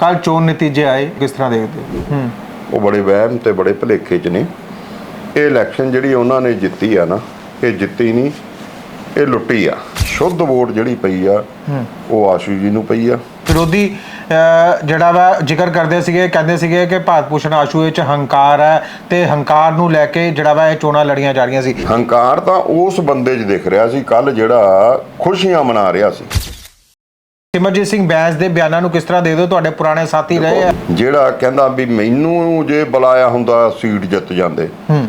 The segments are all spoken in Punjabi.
ਕੱਲ ਚੋਣ ਨਤੀਜੇ ਆਏ ਕਿਸ ਤਰ੍ਹਾਂ ਦੇਖਦੇ ਹੋ? ਹੂੰ। ਉਹ ਬੜੇ ਵਹਿਮ ਤੇ ਬੜੇ ਭੁਲੇਖੇ ਚ ਨੇ। ਇਹ ਇਲੈਕਸ਼ਨ ਜਿਹੜੀ ਉਹਨਾਂ ਨੇ ਜਿੱਤੀ ਆ ਨਾ ਇਹ ਜਿੱਤੀ ਨਹੀਂ ਇਹ ਲੁੱਟੀ ਆ। ਸ਼ੁੱਧ ਵੋਟ ਜਿਹੜੀ ਪਈ ਆ ਉਹ ਆਸ਼ੂ ਜੀ ਨੂੰ ਪਈ ਆ। ਵਿਰੋਧੀ ਜਿਹੜਾ ਵਾ ਜ਼ਿਕਰ ਕਰਦੇ ਸੀਗੇ ਕਹਿੰਦੇ ਸੀਗੇ ਕਿ ਭਾਰਤ ਭੂਸ਼ਣ ਆਸ਼ੂ ਵਿੱਚ ਹੰਕਾਰ ਹੈ ਤੇ ਹੰਕਾਰ ਨੂੰ ਲੈ ਕੇ ਜਿਹੜਾ ਵਾ ਇਹ ਚੋਣਾਂ ਲੜੀਆਂ ਜਾ ਰਹੀਆਂ ਸੀ। ਹੰਕਾਰ ਤਾਂ ਉਸ ਬੰਦੇ 'ਚ ਦਿਖ ਰਿਹਾ ਸੀ ਕੱਲ ਜਿਹੜਾ ਖੁਸ਼ੀਆਂ ਮਨਾ ਰਿਹਾ ਸੀ। ਸਿਮਰਜੀਤ ਸਿੰਘ ਬੈਂਸ ਦੇ ਬਿਆਨਾਂ ਨੂੰ ਕਿਸ ਤਰ੍ਹਾਂ ਦੇ ਦਿਓ ਤੁਹਾਡੇ ਪੁਰਾਣੇ ਸਾਥੀ ਰਹੇ ਆ। ਜਿਹੜਾ ਕਹਿੰਦਾ ਵੀ ਮੈਨੂੰ ਜੇ ਬੁਲਾਇਆ ਹੁੰਦਾ ਸੀਟ ਜਿੱਤ ਜਾਂਦੇ। ਹੂੰ।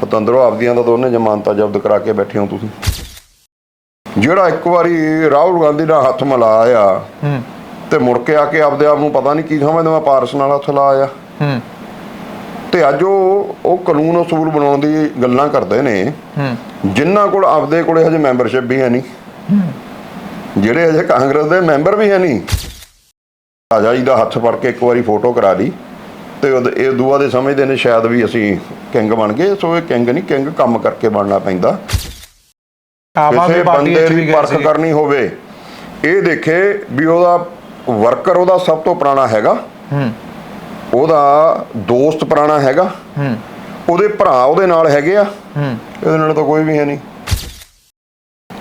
ਪਤੰਦਰੋਂ ਆਪਦੀਆਂ ਤਾਂ ਦੋਨੇ ਜ਼ਮਾਨਤਾਂ ਜ਼ਬਤ ਕਰਾ ਕੇ ਬੈਠੇ ਹੋ ਤੁਸੀਂ। ਜਿਹੜਾ ਇੱਕ ਵਾਰੀ ਰਾਹੁਲ ਗਾਂਧੀ ਨਾਲ ਹੱਥ ਮਿਲਾਇਆ ਹੂੰ। ਤੇ ਮੁੜ ਕੇ ਆ ਕੇ ਆਪਦੇ ਆਪ ਨੂੰ ਪਤਾ ਨਹੀਂ ਕੀ ਸਮਝਦਾ ਮੈਂ ਪਾਰਸ ਨਾਲ ਹੱਥ ਲਾਇਆ। ਹੂੰ। ਤੇ ਅੱਜ ਉਹ ਉਹ ਕਾਨੂੰਨ ਅਸੂਲ ਬਣਾਉਣ ਦੀ ਗੱਲਾਂ ਕਰਦੇ ਨੇ। ਹੂੰ। ਜਿਨ੍ਹਾਂ ਕੋਲ ਆਪਦੇ ਕੋਲੇ ਹਜੇ ਮੈਂਬਰਸ਼ਿਪ ਵੀ ਹੈ ਨਹੀਂ। ਜਿਹੜੇ ਹਜੇ ਕਾਂਗਰਸ ਦੇ ਮੈਂਬਰ ਵੀ ਹੈ ਨਹੀਂ। ਰਾਜਾ ਜੀ ਦਾ ਹੱਥ ਫੜ ਕੇ ਇੱਕ ਵਾਰੀ ਫੋਟੋ ਕਰਾ ਲਈ ਤੇ ਇਹ ਦੂਆ ਦੇ ਸਮਝਦੇ ਨੇ ਸ਼ਾਇਦ ਵੀ ਅਸੀਂ ਕਿੰਗ ਬਣ ਗਏ ਸੋ ਇਹ ਕਿੰਗ ਨਹੀਂ ਕਿੰਗ ਕੰਮ ਕਰਕੇ ਬਣਨਾ ਪੈਂਦਾ। ਕਿਸੇ ਬੰਦੇ ਦੀ ਪਰਖ ਕਰਨੀ ਹੋਵੇ ਇਹ ਦੇਖੇ ਵੀ ਉਹਦਾ ਵਰਕਰ ਉਹਦਾ ਸਭ ਤੋਂ ਪੁਰਾਣਾ ਹੈਗਾ। ਹੂੰ। ਉਹਦਾ ਦੋਸਤ ਪੁਰਾਣਾ ਹੈਗਾ। ਹੂੰ। ਉਹਦੇ ਭਰਾ ਉਹਦੇ ਨਾਲ ਹੈਗੇ ਆ। ਹੂੰ। ਇਹਦੇ ਨਾਲ ਤਾਂ ਕੋਈ ਵੀ ਹੈ ਨਹੀਂ।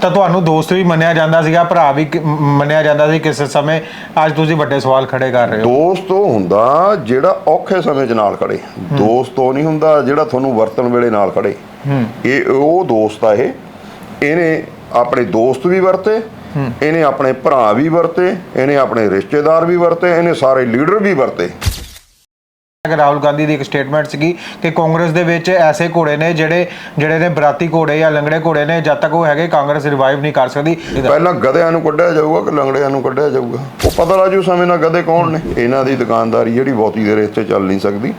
ਤਾਂ ਤੁਹਾਨੂੰ ਦੋਸਤ ਵੀ ਮੰਨਿਆ ਜਾਂਦਾ ਸੀਗਾ ਭਰਾ ਵੀ ਕ- ਮ- ਮੰਨਿਆ ਜਾਂਦਾ ਸੀ ਕਿਸੇ ਸਮੇਂ। ਅੱਜ ਤੁਸੀਂ ਵੱਡੇ ਸਵਾਲ ਖੜੇ ਕਰ ਰਹੇ ਹੋ। ਦੋਸਤ ਉਹ ਹੁੰਦਾ ਜਿਹੜਾ ਔਖੇ ਸਮੇਂ 'ਚ ਨਾਲ ਖੜੇ। ਦੋਸਤ ਉਹ ਨਹੀਂ ਹੁੰਦਾ ਜਿਹੜਾ ਤੁਹਾਨੂੰ ਵਰਤਣ ਵੇਲੇ ਨਾਲ ਖੜੇ। ਇਹ ਉਹ ਦੋਸਤ ਆ ਇਹ। ਇਹਨੇ ਆਪਣੇ ਦੋਸਤ ਵੀ ਵਰਤੇ ਇਹਨੇ ਆਪਣੇ ਭਰਾ ਵੀ ਵਰਤੇ ਇਹਨੇ ਆਪਣੇ ਰਿਸ਼ਤੇਦਾਰ ਵੀ ਵਰਤੇ ਇਹਨੇ ਸਾਰੇ ਲੀਡਰ ਵੀ ਵਰਤੇ। ਕਿ ਰਾਹੁਲ ਗਾਂਧੀ ਦੀ ਇੱਕ ਸਟੇਟਮੈਂਟ ਸੀਗੀ ਕਿ ਕਾਂਗਰਸ ਦੇ ਵਿੱਚ ਐਸੇ ਘੋੜੇ ਨੇ ਜਿਹੜੇ ਜਿਹੜੇ ਨੇ ਬਰਾਤੀ ਘੋੜੇ ਜਾਂ ਲੰਗੜੇ ਘੋੜੇ ਨੇ ਜਦ ਤੱਕ ਉਹ ਹੈਗੇ ਕਾਂਗਰਸ ਰਿਵਾਈਵ ਨਹੀਂ ਕਰ ਸਕਦੀ। ਪਹਿਲਾਂ ਗਧਿਆਂ ਨੂੰ ਕੱਢਿਆ ਜਾਊਗਾ ਕਿ ਲੰਗੜਿਆਂ ਨੂੰ ਕੱਢਿਆ ਜਾਊਗਾ? ਉਹ ਪਤਾ ਲੱਜੂ ਸਮੇਂ ਨਾਲ ਗਧੇ ਕੌਣ ਨੇ? ਇਹਨਾਂ ਦੀ ਦੁਕਾਨਦਾਰੀ ਜਿਹੜੀ ਬਹੁਤੀ ਦੇਰ ਇੱਥੇ ਚੱਲ ਨਹੀਂ ਸਕਦੀ।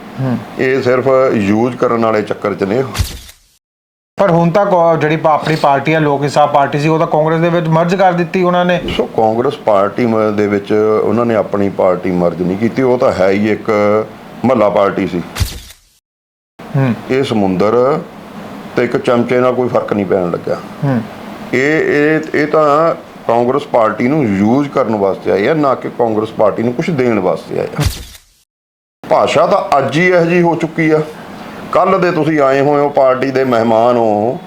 ਇਹ ਸਿਰਫ ਯੂਜ਼ ਕਰਨ ਵਾਲੇ ਚੱਕਰ 'ਚ ਨੇ ਪਰ ਹੁਣ ਤੱਕ ਜਿਹੜੀ ਆਪਣੀ ਪਾਰਟੀ ਹੈ ਲੋਕ ਇਨਸਾਫ ਪਾਰਟੀ ਸੀ ਉਹ ਤਾਂ ਕਾਂਗਰਸ ਦੇ ਵਿੱਚ ਮਰਜ ਕਰ ਦਿੱਤੀ ਉਹਨਾਂ ਨੇ। ਸੋ ਕਾਂਗਰਸ ਪਾਰਟੀ ਦੇ ਵਿੱਚ ਉਹਨਾਂ ਨੇ ਆਪਣੀ ਪਾਰਟੀ ਮਰਜ ਨਹੀਂ ਕੀਤੀ ਉਹ ਤਾਂ ਹੈ ਹੀ ਇੱਕ ਮਹੱਲਾ ਪਾਰਟੀ ਸੀ। ਹੂੰ। ਇਹ ਸਮੁੰਦਰ ਤੇ ਇੱਕ ਚਮਚੇ ਨਾਲ ਕੋਈ ਫ਼ਰਕ ਨਹੀਂ ਪੈਣ ਲੱਗਾ ਹੂੰ। ਇਹ ਇਹ ਇਹ ਤਾਂ ਕਾਂਗਰਸ ਪਾਰਟੀ ਨੂੰ ਯੂਜ਼ ਕਰਨ ਵਾਸਤੇ ਆਏ ਆ ਨਾ ਕਿ ਕਾਂਗਰਸ ਪਾਰਟੀ ਨੂੰ ਕੁਝ ਦੇਣ ਵਾਸਤੇ ਆਏ ਆ ਭਾਸ਼ਾ ਤਾਂ ਅੱਜ ਹੀ ਇਹੋ ਜਿਹੀ ਹੋ ਚੁੱਕੀ ਆ। ਕੱਲ ਦੇ ਤੁਸੀਂ ਆਏ ਹੋਏ ਹੋ ਪਾਰਟੀ ਦੇ ਮਹਿਮਾਨ ਹੋ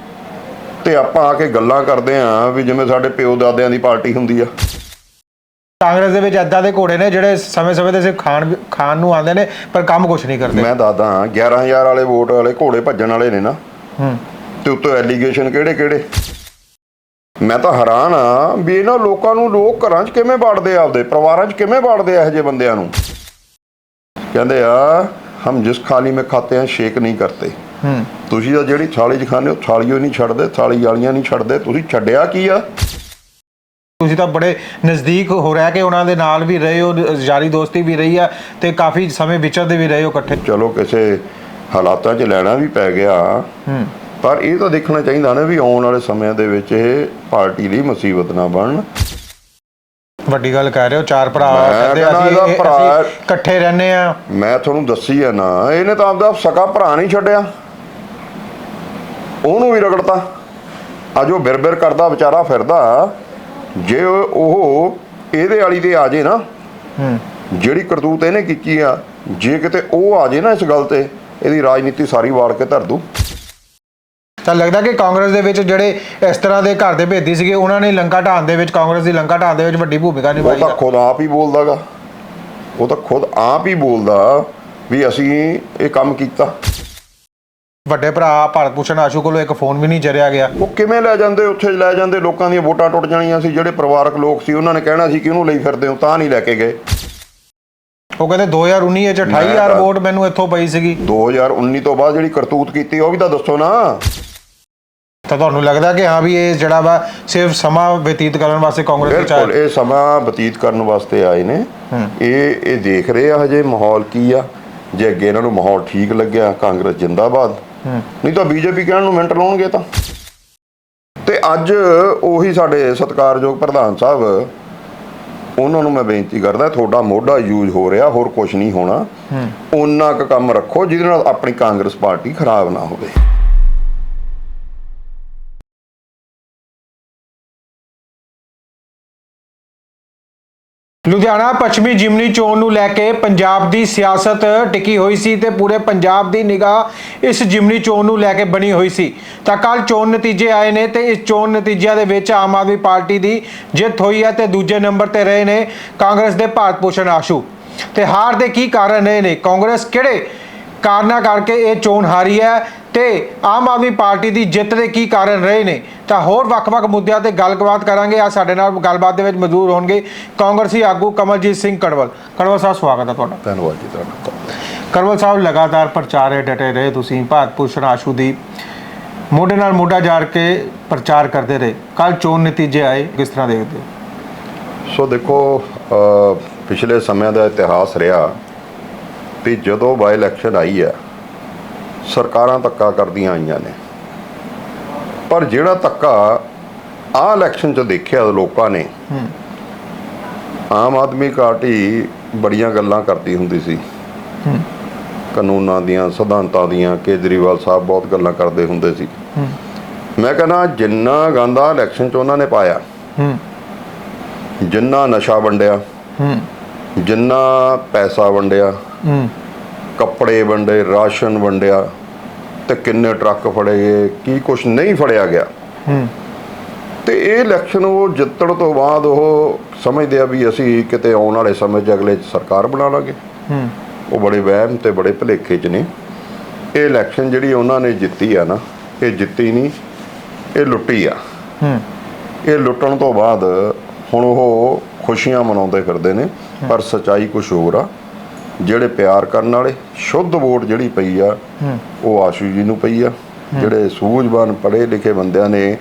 ਤੇ ਆਪਾਂ ਆ ਕੇ ਗੱਲਾਂ ਕਰਦੇ ਆ ਵੀ ਜਿਵੇਂ ਸਾਡੇ ਪਿਓ ਦਾਦਿਆਂ ਦੀ ਪਾਰਟੀ ਹੁੰਦੀ ਆ। ਕਾਂਗਰਸ ਦੇ ਵਿੱਚ ਐਦਾਂ ਦੇ ਘੋੜੇ ਨੇ ਜਿਹੜੇ ਸਮੇਂ-ਸਮੇਂ ਤੇ ਸਿਰਫ ਖਾਣ ਖਾਣ ਨੂੰ ਆਉਂਦੇ ਨੇ ਪਰ ਕੰਮ ਕੁਝ ਨਹੀਂ ਕਰਦੇ। ਮੈਂ ਦੱਸਦਾ 11000 ਵਾਲੇ ਵੋਟ ਵਾਲੇ ਘੋੜੇ ਭੱਜਣ ਵਾਲੇ ਨੇ ਨਾ। ਹੂੰ। ਤੇ ਉੱਤੋਂ ਐਲੀਗੇਸ਼ਨ ਕਿਹੜੇ ਕਿਹੜੇ? ਮੈਂ ਤਾਂ ਹੈਰਾਨ ਆ ਵੀ ਇਹਨਾਂ ਲੋਕਾਂ ਨੂੰ ਲੋਕ ਘਰਾਂ 'ਚ ਕਿਵੇਂ ਬਾੜਦੇ ਆ ਆਪਦੇ? ਪਰਿਵਾਰਾਂ 'ਚ ਕਿਵੇਂ ਬਾੜਦੇ ਆ ਇਹੋ ਜਿਹੇ ਬੰਦਿਆਂ ਨੂੰ? ਕਹਿੰਦੇ ਆ ਹਮ ਜਿਸ ਖਾਲੀ ਮੇ ਖਾਤੇ ਆ ਸ਼ੇਕ ਨਹੀਂ ਕਰਤੇ। ਹੂੰ। ਤੁਸੀਂ ਤਾਂ ਜਿਹੜੀ ਥਾਲੀ 'ਚ ਖਾਂਦੇ ਹੋ ਥਾਲੀਓ ਨਹੀਂ ਛੱਡਦੇ ਥਾਲੀ ਵਾਲੀਆਂ ਨਹੀਂ ਛੱਡਦੇ। ਤੁਸੀਂ ਛੱਡਿਆ ਕੀ ਆ? ਤੁਸੀਂ ਤਾਂ ਬੜੇ ਨਜ਼ਦੀਕ ਹੋ ਰਿਹਾ ਕਿ ਉਹਨਾਂ ਦੇ ਨਾਲ ਵੀ ਰਹੇ ਹੋ ਯਾਰੀ ਦੋਸਤੀ ਵੀ ਰਹੀ ਆ ਤੇ ਕਾਫੀ ਸਮੇਂ ਵਿਚਰਦੇ ਵੀ ਰਹੇ ਹੋ ਇਕੱਠੇ। ਚਲੋ ਕਿਸੇ ਹਾਲਾਤਾਂ 'ਚ ਲੈਣਾ ਵੀ ਪੈ ਗਿਆ। ਹੂੰ। ਪਰ ਇਹ ਤਾਂ ਦੇਖਣਾ ਚਾਹੀਦਾ ਨਾ ਵੀ ਆਉਣ ਵਾਲੇ ਸਮਿਆਂ ਦੇ ਵਿੱਚ ਇਹ ਪਾਰਟੀ ਲਈ ਮੁਸੀਬਤ ਨਾ ਬਣਨ। ਵੱਡੀ ਗੱਲ ਕਹਿ ਰਹੇ ਹੋ ਚਾਰ ਭਰਾ ਕਹਿੰਦੇ ਅਸੀਂ ਇਕੱਠੇ ਰਹਿੰਦੇ ਆ। ਮੈਂ ਤੁਹਾਨੂੰ ਦੱਸੀ ਆ ਨਾ ਇਹਨੇ ਤਾਂ ਆਪਦਾ ਸਕਾ ਭਰਾ ਨਹੀਂ ਛੱਡਿਆ। ਉਹਨੂੰ ਵੀ ਰਗੜਤਾ। ਅੱਜ ਬਿਰ-ਬਿਰ ਕਰਦਾ ਵਿਚਾਰਾ ਫਿਰਦਾ। ਜੇ ਉਹ ਇਹਦੇ ਵਾਲੀ ਤੇ ਆ ਜੇ ਨਾ ਹੂੰ। ਜਿਹੜੀ ਕਰਤੂਤ ਇਹਨੇ ਕੀਤੀ ਆ ਜੇ ਕਿਤੇ ਉਹ ਆ ਜੇ ਨਾ ਇਸ ਗੱਲ ਤੇ ਇਹਦੀ ਰਾਜਨੀਤੀ ਸਾਰੀ ਵਾੜ ਕੇ ਧਰ ਦੂ ਤਾਂ ਲੱਗਦਾ ਕਿ ਕਾਂਗਰਸ ਦੇ ਵਿੱਚ ਜਿਹੜੇ ਇਸ ਤਰ੍ਹਾਂ ਦੇ ਘਰ ਦੇ ਭੇਦੀ ਸੀਗੇ ਉਹਨਾਂ ਨੇ ਲੰਕਾ ਢਾਣ ਦੇ ਵਿੱਚ ਕਾਂਗਰਸ ਦੀ ਲੰਕਾ ਢਾਣ ਦੇ ਵਿੱਚ ਵੱਡੀ ਭੂਮਿਕਾ ਉਹ ਨਿਭਾਈ ਤਾਂ ਖੁਦ ਆਪ ਹੀ ਬੋਲਦਾਗਾ। ਉਹ ਤਾਂ ਖੁਦ ਆਪ ਹੀ ਬੋਲਦਾ ਵੀ ਅਸੀਂ ਇਹ ਕੰਮ ਕੀਤਾ। ਵੱਡੇ ਭਰਾ ਭਾਰਤ ਭੂਸ਼ਣ ਆਸ਼ੂ ਕੋਲੋਂ ਇੱਕ ਫੋਨ ਵੀ ਨਹੀਂ ਜਰਿਆ ਗਿਆ। ਉਹ ਕਿਵੇਂ ਲੈ ਜਾਂਦੇ ਉੱਥੇ ਲੈ ਜਾਂਦੇ ਲੋਕਾਂ ਦੀਆਂ ਵੋਟਾਂ ਟੁੱਟ ਜਾਣੀਆਂ ਸੀ ਜਿਹੜੇ ਪਰਿਵਾਰਕ ਲੋਕ ਸੀ ਉਹਨਾਂ ਨੇ ਕਹਿਣਾ ਸੀ ਕਿ ਉਹਨੂੰ ਲਈ ਫਿਰਦੇ ਹੋ ਤਾਂ ਨਹੀਂ ਲੈ ਕੇ ਗਏ। ਉਹ ਕਹਿੰਦੇ 2019 ਵਿੱਚ 28000 ਤਾਂ- ਵੋਟ ਮੈਨੂੰ ਇੱਥੋਂ ਪਈ ਸੀਗੀ। 2019 ਤੋਂ ਬਾਅਦ ਜਿਹੜੀ ਕਰਤੂਤ ਕੀਤੀ ਉਹ ਵੀ ਤਾਂ ਦੱਸੋ ਨਾ। ਤਾਂ ਤੁਹਾਨੂੰ ਲੱਗਦਾ ਕਿ ਹਾਂ ਵੀ ਇਹ ਜਿਹੜਾ ਵਾ ਸਿਰਫ ਸਮਾਂ ਬਤੀਤ ਕਰਨ ਵਾਸਤੇ ਕਾਂਗਰਸ ਵਿੱਚ ਬਿਲਕੁਲ ਆਇਆ ਇਹ ਸਮਾਂ ਬਤੀਤ ਕਰਨ ਵਾਸਤੇ ਆਏ ਨੇ। ਇਹ ਇਹ ਦੇਖ ਰਹੇ ਆ ਹਜੇ ਮਾਹੌਲ ਕੀ ਆ। ਜੇ ਅੱਗੇ ਇਹਨਾਂ ਨੂੰ ਮਾਹੌਲ ਠੀਕ ਲੱਗਿਆ ਕਾਂਗਰਸ ਜਿੰਦਾਬਾਦ। ਨਹੀਂ ਤਾਂ ਬੀਜੇਪੀ ਕਹਿਣ ਨੂੰ ਮਿੰਟ ਲਾਉਣਗੇ ਤਾਂ। ਤੇ ਅੱਜ ਉਹੀ ਸਾਡੇ ਸਤਿਕਾਰਯੋਗ ਪ੍ਰਧਾਨ ਸਾਹਿਬ ਉਹਨਾਂ ਨੂੰ ਮੈਂ ਬੇਨਤੀ ਕਰਦਾ ਤੁਹਾਡਾ ਮੋਢਾ ਯੂਜ਼ ਹੋ ਰਿਹਾ ਹੋਰ ਕੁਝ ਨਹੀਂ ਹੋਣਾ। ਉਹਨਾਂ ਕੁ ਕੰਮ ਰੱਖੋ ਜਿਹਦੇ ਨਾਲ ਆਪਣੀ ਕਾਂਗਰਸ ਪਾਰਟੀ ਖਰਾਬ ਨਾ ਹੋਵੇ। ਲੁਧਿਆਣਾ ਪੱਛਮੀ ਜਿਮਨੀ ਚੋਣ ਨੂੰ ਲੈ ਕੇ ਪੰਜਾਬ ਦੀ ਸਿਆਸਤ ਟਿਕੀ ਹੋਈ ਸੀ ਤੇ ਪੂਰੇ ਪੰਜਾਬ ਦੀ ਨਿਗਾਹ ਇਸ ਜਿਮਨੀ ਚੋਣ ਨੂੰ ਲੈ ਕੇ ਬਣੀ ਹੋਈ ਸੀ। ਤਾਂ ਕੱਲ ਚੋਣ ਨਤੀਜੇ ਆਏ ਨੇ ਤੇ ਇਸ ਚੋਣ ਨਤੀਜਿਆਂ ਦੇ ਵਿੱਚ ਆਮ ਆਦਮੀ ਪਾਰਟੀ ਦੀ ਜਿੱਤ ਹੋਈ ਹੈ ਤੇ ਦੂਜੇ ਨੰਬਰ ਤੇ ਰਹੇ ਨੇ ਕਾਂਗਰਸ ਦੇ ਭਾਰਤ ਭੂਸ਼ਣ ਆਸ਼ੂ। ਤੇ ਹਾਰ ਦੇ ਕੀ ਕਾਰਨ ਰਹੇ ਨੇ? ਕਾਂਗਰਸ ਕਿਹੜੇ ਕਾਰਨਾਂ ਕਰਕੇ ਇਹ ਚੋਣ ਹਾਰੀ ਹੈ ਤੇ ਆਮ ਆਦਮੀ ਪਾਰਟੀ ਦੀ ਜਿੱਤ ਦੇ ਕੀ ਕਾਰਨ ਰਹੇ ਨੇ ਤਾਂ ਹੋਰ ਵੱਖ-ਵੱਖ ਮੁੱਦਿਆਂ ਤੇ ਗੱਲਬਾਤ ਕਰਾਂਗੇ। ਆ ਸਾਡੇ ਨਾਲ ਗੱਲਬਾਤ ਦੇ ਵਿੱਚ ਮੌਜੂਦ ਹੋਣਗੇ ਕਾਂਗਰਸੀ ਆਗੂ ਕਮਲਜੀਤ ਸਿੰਘ ਕੜਵਲ। ਕੜਵਲ ਸਾਹਿਬ ਸਵਾਗਤ ਹੈ ਤੁਹਾਡਾ। ਧੰਨਵਾਦ ਜੀ ਤੁਹਾਡਾ। ਕੜਵਲ ਸਾਹਿਬ ਲਗਾਤਾਰ ਪ੍ਰਚਾਰੇ ਡਟੇ ਰਹੇ ਤੁਸੀਂ ਭਾਰਤ ਭੂਸ਼ਣ ਆਸ਼ੂ ਦੀ ਮੋਢੇ ਨਾਲ ਮੋਢਾ ਜਾੜ ਕੇ ਪ੍ਰਚਾਰ ਕਰਦੇ ਰਹੇ। ਕੱਲ ਚੋਣ ਨਤੀਜੇ ਆਏ ਕਿਸ ਤਰ੍ਹਾਂ ਦੇਖਦੇ ਹੋ? ਸੋ ਦੇਖੋ ਪਿਛਲੇ ਸਮਿਆਂ ਦਾ ਇਤਿਹਾਸ ਰਿਹਾ ਵੀ ਜਦੋਂ ਬਾਈ ਇਲੈਕਸ਼ਨ ਆਈ ਹੈ ਸਰਕਾਰਾਂ ਧੱਕਾ ਕਰਦੀਆਂ ਆਈਆਂ ਨੇ। ਪਰ ਜਿਹੜਾ ਧੱਕਾ ਆ ਇਲੈਕਸ਼ਨ 'ਚ ਦੇਖਿਆ ਲੋਕਾਂ ਨੇ ਆਮ ਆਦਮੀ ਪਾਰਟੀ ਬੜੀਆਂ ਗੱਲਾਂ ਕਰਦੀ ਹੁੰਦੀ ਸੀ। ਕਾਨੂੰਨਾਂ ਦੀਆਂ ਸਿਧਾਂਤਾਂ ਦੀਆਂ ਕੇਜਰੀਵਾਲ ਸਾਹਿਬ ਬਹੁਤ ਗੱਲਾਂ ਕਰਦੇ ਹੁੰਦੇ ਸੀ। ਮੈਂ ਕਹਿੰਦਾ ਜਿੰਨਾ ਗਾਂਦਾ ਇਲੈਕਸ਼ਨ 'ਚ ਉਹਨਾਂ ਨੇ ਪਾਇਆ ਜਿੰਨਾ ਨਸ਼ਾ ਵੰਡਿਆ ਜਿੰਨਾ ਪੈਸਾ ਵੰਡਿਆ ਹੂੰ। ਕੱਪੜੇ ਵੰਡੇ ਰਾਸ਼ਨ ਵੰਡਿਆ ਤੇ ਕਿੰਨੇ ਟਰੱਕ ਫੜੇ ਗਏ ਕੀ ਕੁਝ ਨਹੀਂ ਫੜਿਆ ਗਿਆ। ਹੂੰ। ਤੇ ਇਹ ਇਲੈਕਸ਼ਨ ਉਹ ਜਿੱਤਣ ਤੋਂ ਬਾਅਦ ਉਹ ਸਮਝਦੇ ਆ ਵੀ ਅਸੀਂ ਕਿਤੇ ਆਉਣ ਵਾਲੇ ਸਮੇਂ 'ਚ ਅਗਲੇ ਸਰਕਾਰ ਬਣਾ ਲਾਂਗੇ। ਹੂੰ। ਉਹ ਬੜੇ ਵਹਿਮ ਤੇ ਬੜੇ ਭੁਲੇਖੇ 'ਚ ਨੇ। ਇਹ ਇਲੈਕਸ਼ਨ ਜਿਹੜੀ ਉਹਨਾਂ ਨੇ ਜਿੱਤੀ ਆ ਨਾ ਇਹ ਜਿੱਤੀ ਨਹੀਂ ਇਹ ਲੁੱਟੀ ਆ। ਹੂੰ। ਇਹ ਲੁੱਟਣ ਤੋਂ ਬਾਅਦ ਹੁਣ ਉਹ ਖੁਸ਼ੀਆਂ ਮਨਾਉਂਦੇ ਫਿਰਦੇ ਨੇ ਪਰ ਸਚਾਈ ਕੁਝ ਹੋਰ ਆ। ਜਿਹੜੇ ਪਿਆਰ ਕਰਨ ਵਾਲੇ ਸ਼ੁੱਧ ਵੋਟ ਜਿਹੜੀ ਪਈ ਆ ਉਹ ਆਸ਼ੂ ਜੀ ਨੂੰ ਪਈ ਆ। ਜਿਹੜੇ ਸੂਝਵਾਨ ਪੜ੍ਹੇ ਲਿਖੇ ਬੰਦਿਆਂ ਨੇ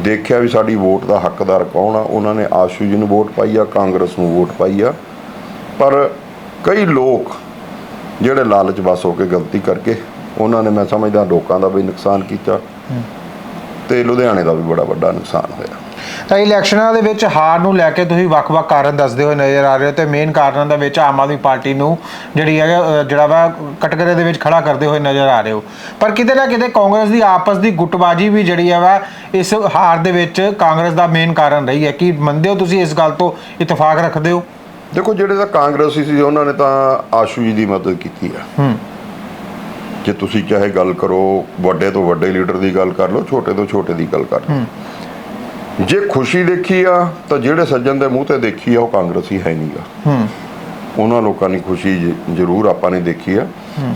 ਦੇਖਿਆ ਵੀ ਸਾਡੀ ਵੋਟ ਦਾ ਹੱਕਦਾਰ ਕੌਣ ਆ ਉਹਨਾਂ ਨੇ ਆਸ਼ੂ ਜੀ ਨੂੰ ਵੋਟ ਪਾਈ ਆ ਕਾਂਗਰਸ ਨੂੰ ਵੋਟ ਪਾਈ ਆ। ਪਰ ਕਈ ਲੋਕ ਜਿਹੜੇ ਲਾਲਚ ਵਸ ਹੋ ਕੇ ਗਲਤੀ ਕਰਕੇ ਉਹਨਾਂ ਨੇ ਮੈਂ ਸਮਝਦਾ ਲੋਕਾਂ ਦਾ ਵੀ ਨੁਕਸਾਨ ਕੀਤਾ ਤੇ ਲੁਧਿਆਣੇ ਦਾ ਵੀ ਬੜਾ ਵੱਡਾ ਨੁਕਸਾਨ ਹੋਇਆ। ਤਾਂ ਇਲੈਕਸ਼ਨਾਂ ਦੇ ਵਿੱਚ ਹਾਰ ਨੂੰ ਲੈ ਕੇ ਤੁਸੀਂ ਵੱਖ-ਵੱਖ ਕਾਰਨ ਦੱਸਦੇ ਹੋਏ ਨਜ਼ਰ ਆ ਰਹੇ ਹੋ ਤੇ ਮੇਨ ਕਾਰਨਾਂ ਦੇ ਵਿੱਚ ਆਮ ਆਦਮੀ ਪਾਰਟੀ ਨੂੰ ਜਿਹੜੀ ਹੈ ਜਿਹੜਾ ਵਾ ਕਟਕਰੇ ਦੇ ਵਿੱਚ ਖੜਾ ਕਰਦੇ ਹੋਏ ਨਜ਼ਰ ਆ ਰਹੇ ਹੋ। ਪਰ ਕਿਤੇ ਨਾ ਕਿਤੇ ਕਾਂਗਰਸ ਦੀ ਆਪਸ ਦੀ ਗੁੱਟਬਾਜੀ ਵੀ ਜਿਹੜੀ ਹੈ ਵਾ ਇਸ ਹਾਰ ਦੇ ਵਿੱਚ ਕਾਂਗਰਸ ਦਾ ਮੇਨ ਕਾਰਨ ਰਹੀ ਹੈ। ਕਿ ਮੰਨਦੇ ਹੋ ਤੁਸੀਂ ਇਸ ਗੱਲ ਤੋਂ? ਇਤਫਾਕ ਰੱਖਦੇ ਹੋ? ਦੇਖੋ ਜਿਹੜੇ ਤਾਂ ਕਾਂਗਰਸੀ ਸੀ ਉਹਨਾਂ ਨੇ ਤਾਂ ਆਸ਼ੂ ਜੀ ਦੀ ਮਦਦ ਕੀਤੀ ਆ। ਹੂੰ। ਜੇ ਤੁਸੀਂ ਚਾਹੇ ਗੱਲ ਕਰੋ ਵੱਡੇ ਤੋਂ ਵੱਡੇ ਲੀਡਰ ਦੀ ਗੱਲ ਕਰ ਲਓ ਛੋਟੇ ਤੋਂ ਛੋਟੇ ਦੀ ਗੱਲ ਕਰ ਲਓ। ਜੇ ਖੁਸ਼ੀ ਦੇਖੀ ਆ ਤਾਂ ਜਿਹੜੇ ਸੱਜਣ ਦੇ ਮੂੰਹ ਤੇ ਦੇਖੀ ਆ ਉਹ ਕਾਂਗਰਸੀ ਹੈ ਨਹੀਂਗਾ ਹੂੰ। ਉਹਨਾਂ ਲੋਕਾਂ ਦੀ ਖੁਸ਼ੀ ਜ਼ਰੂਰ ਆਪਾਂ ਨੇ ਦੇਖੀ ਆ।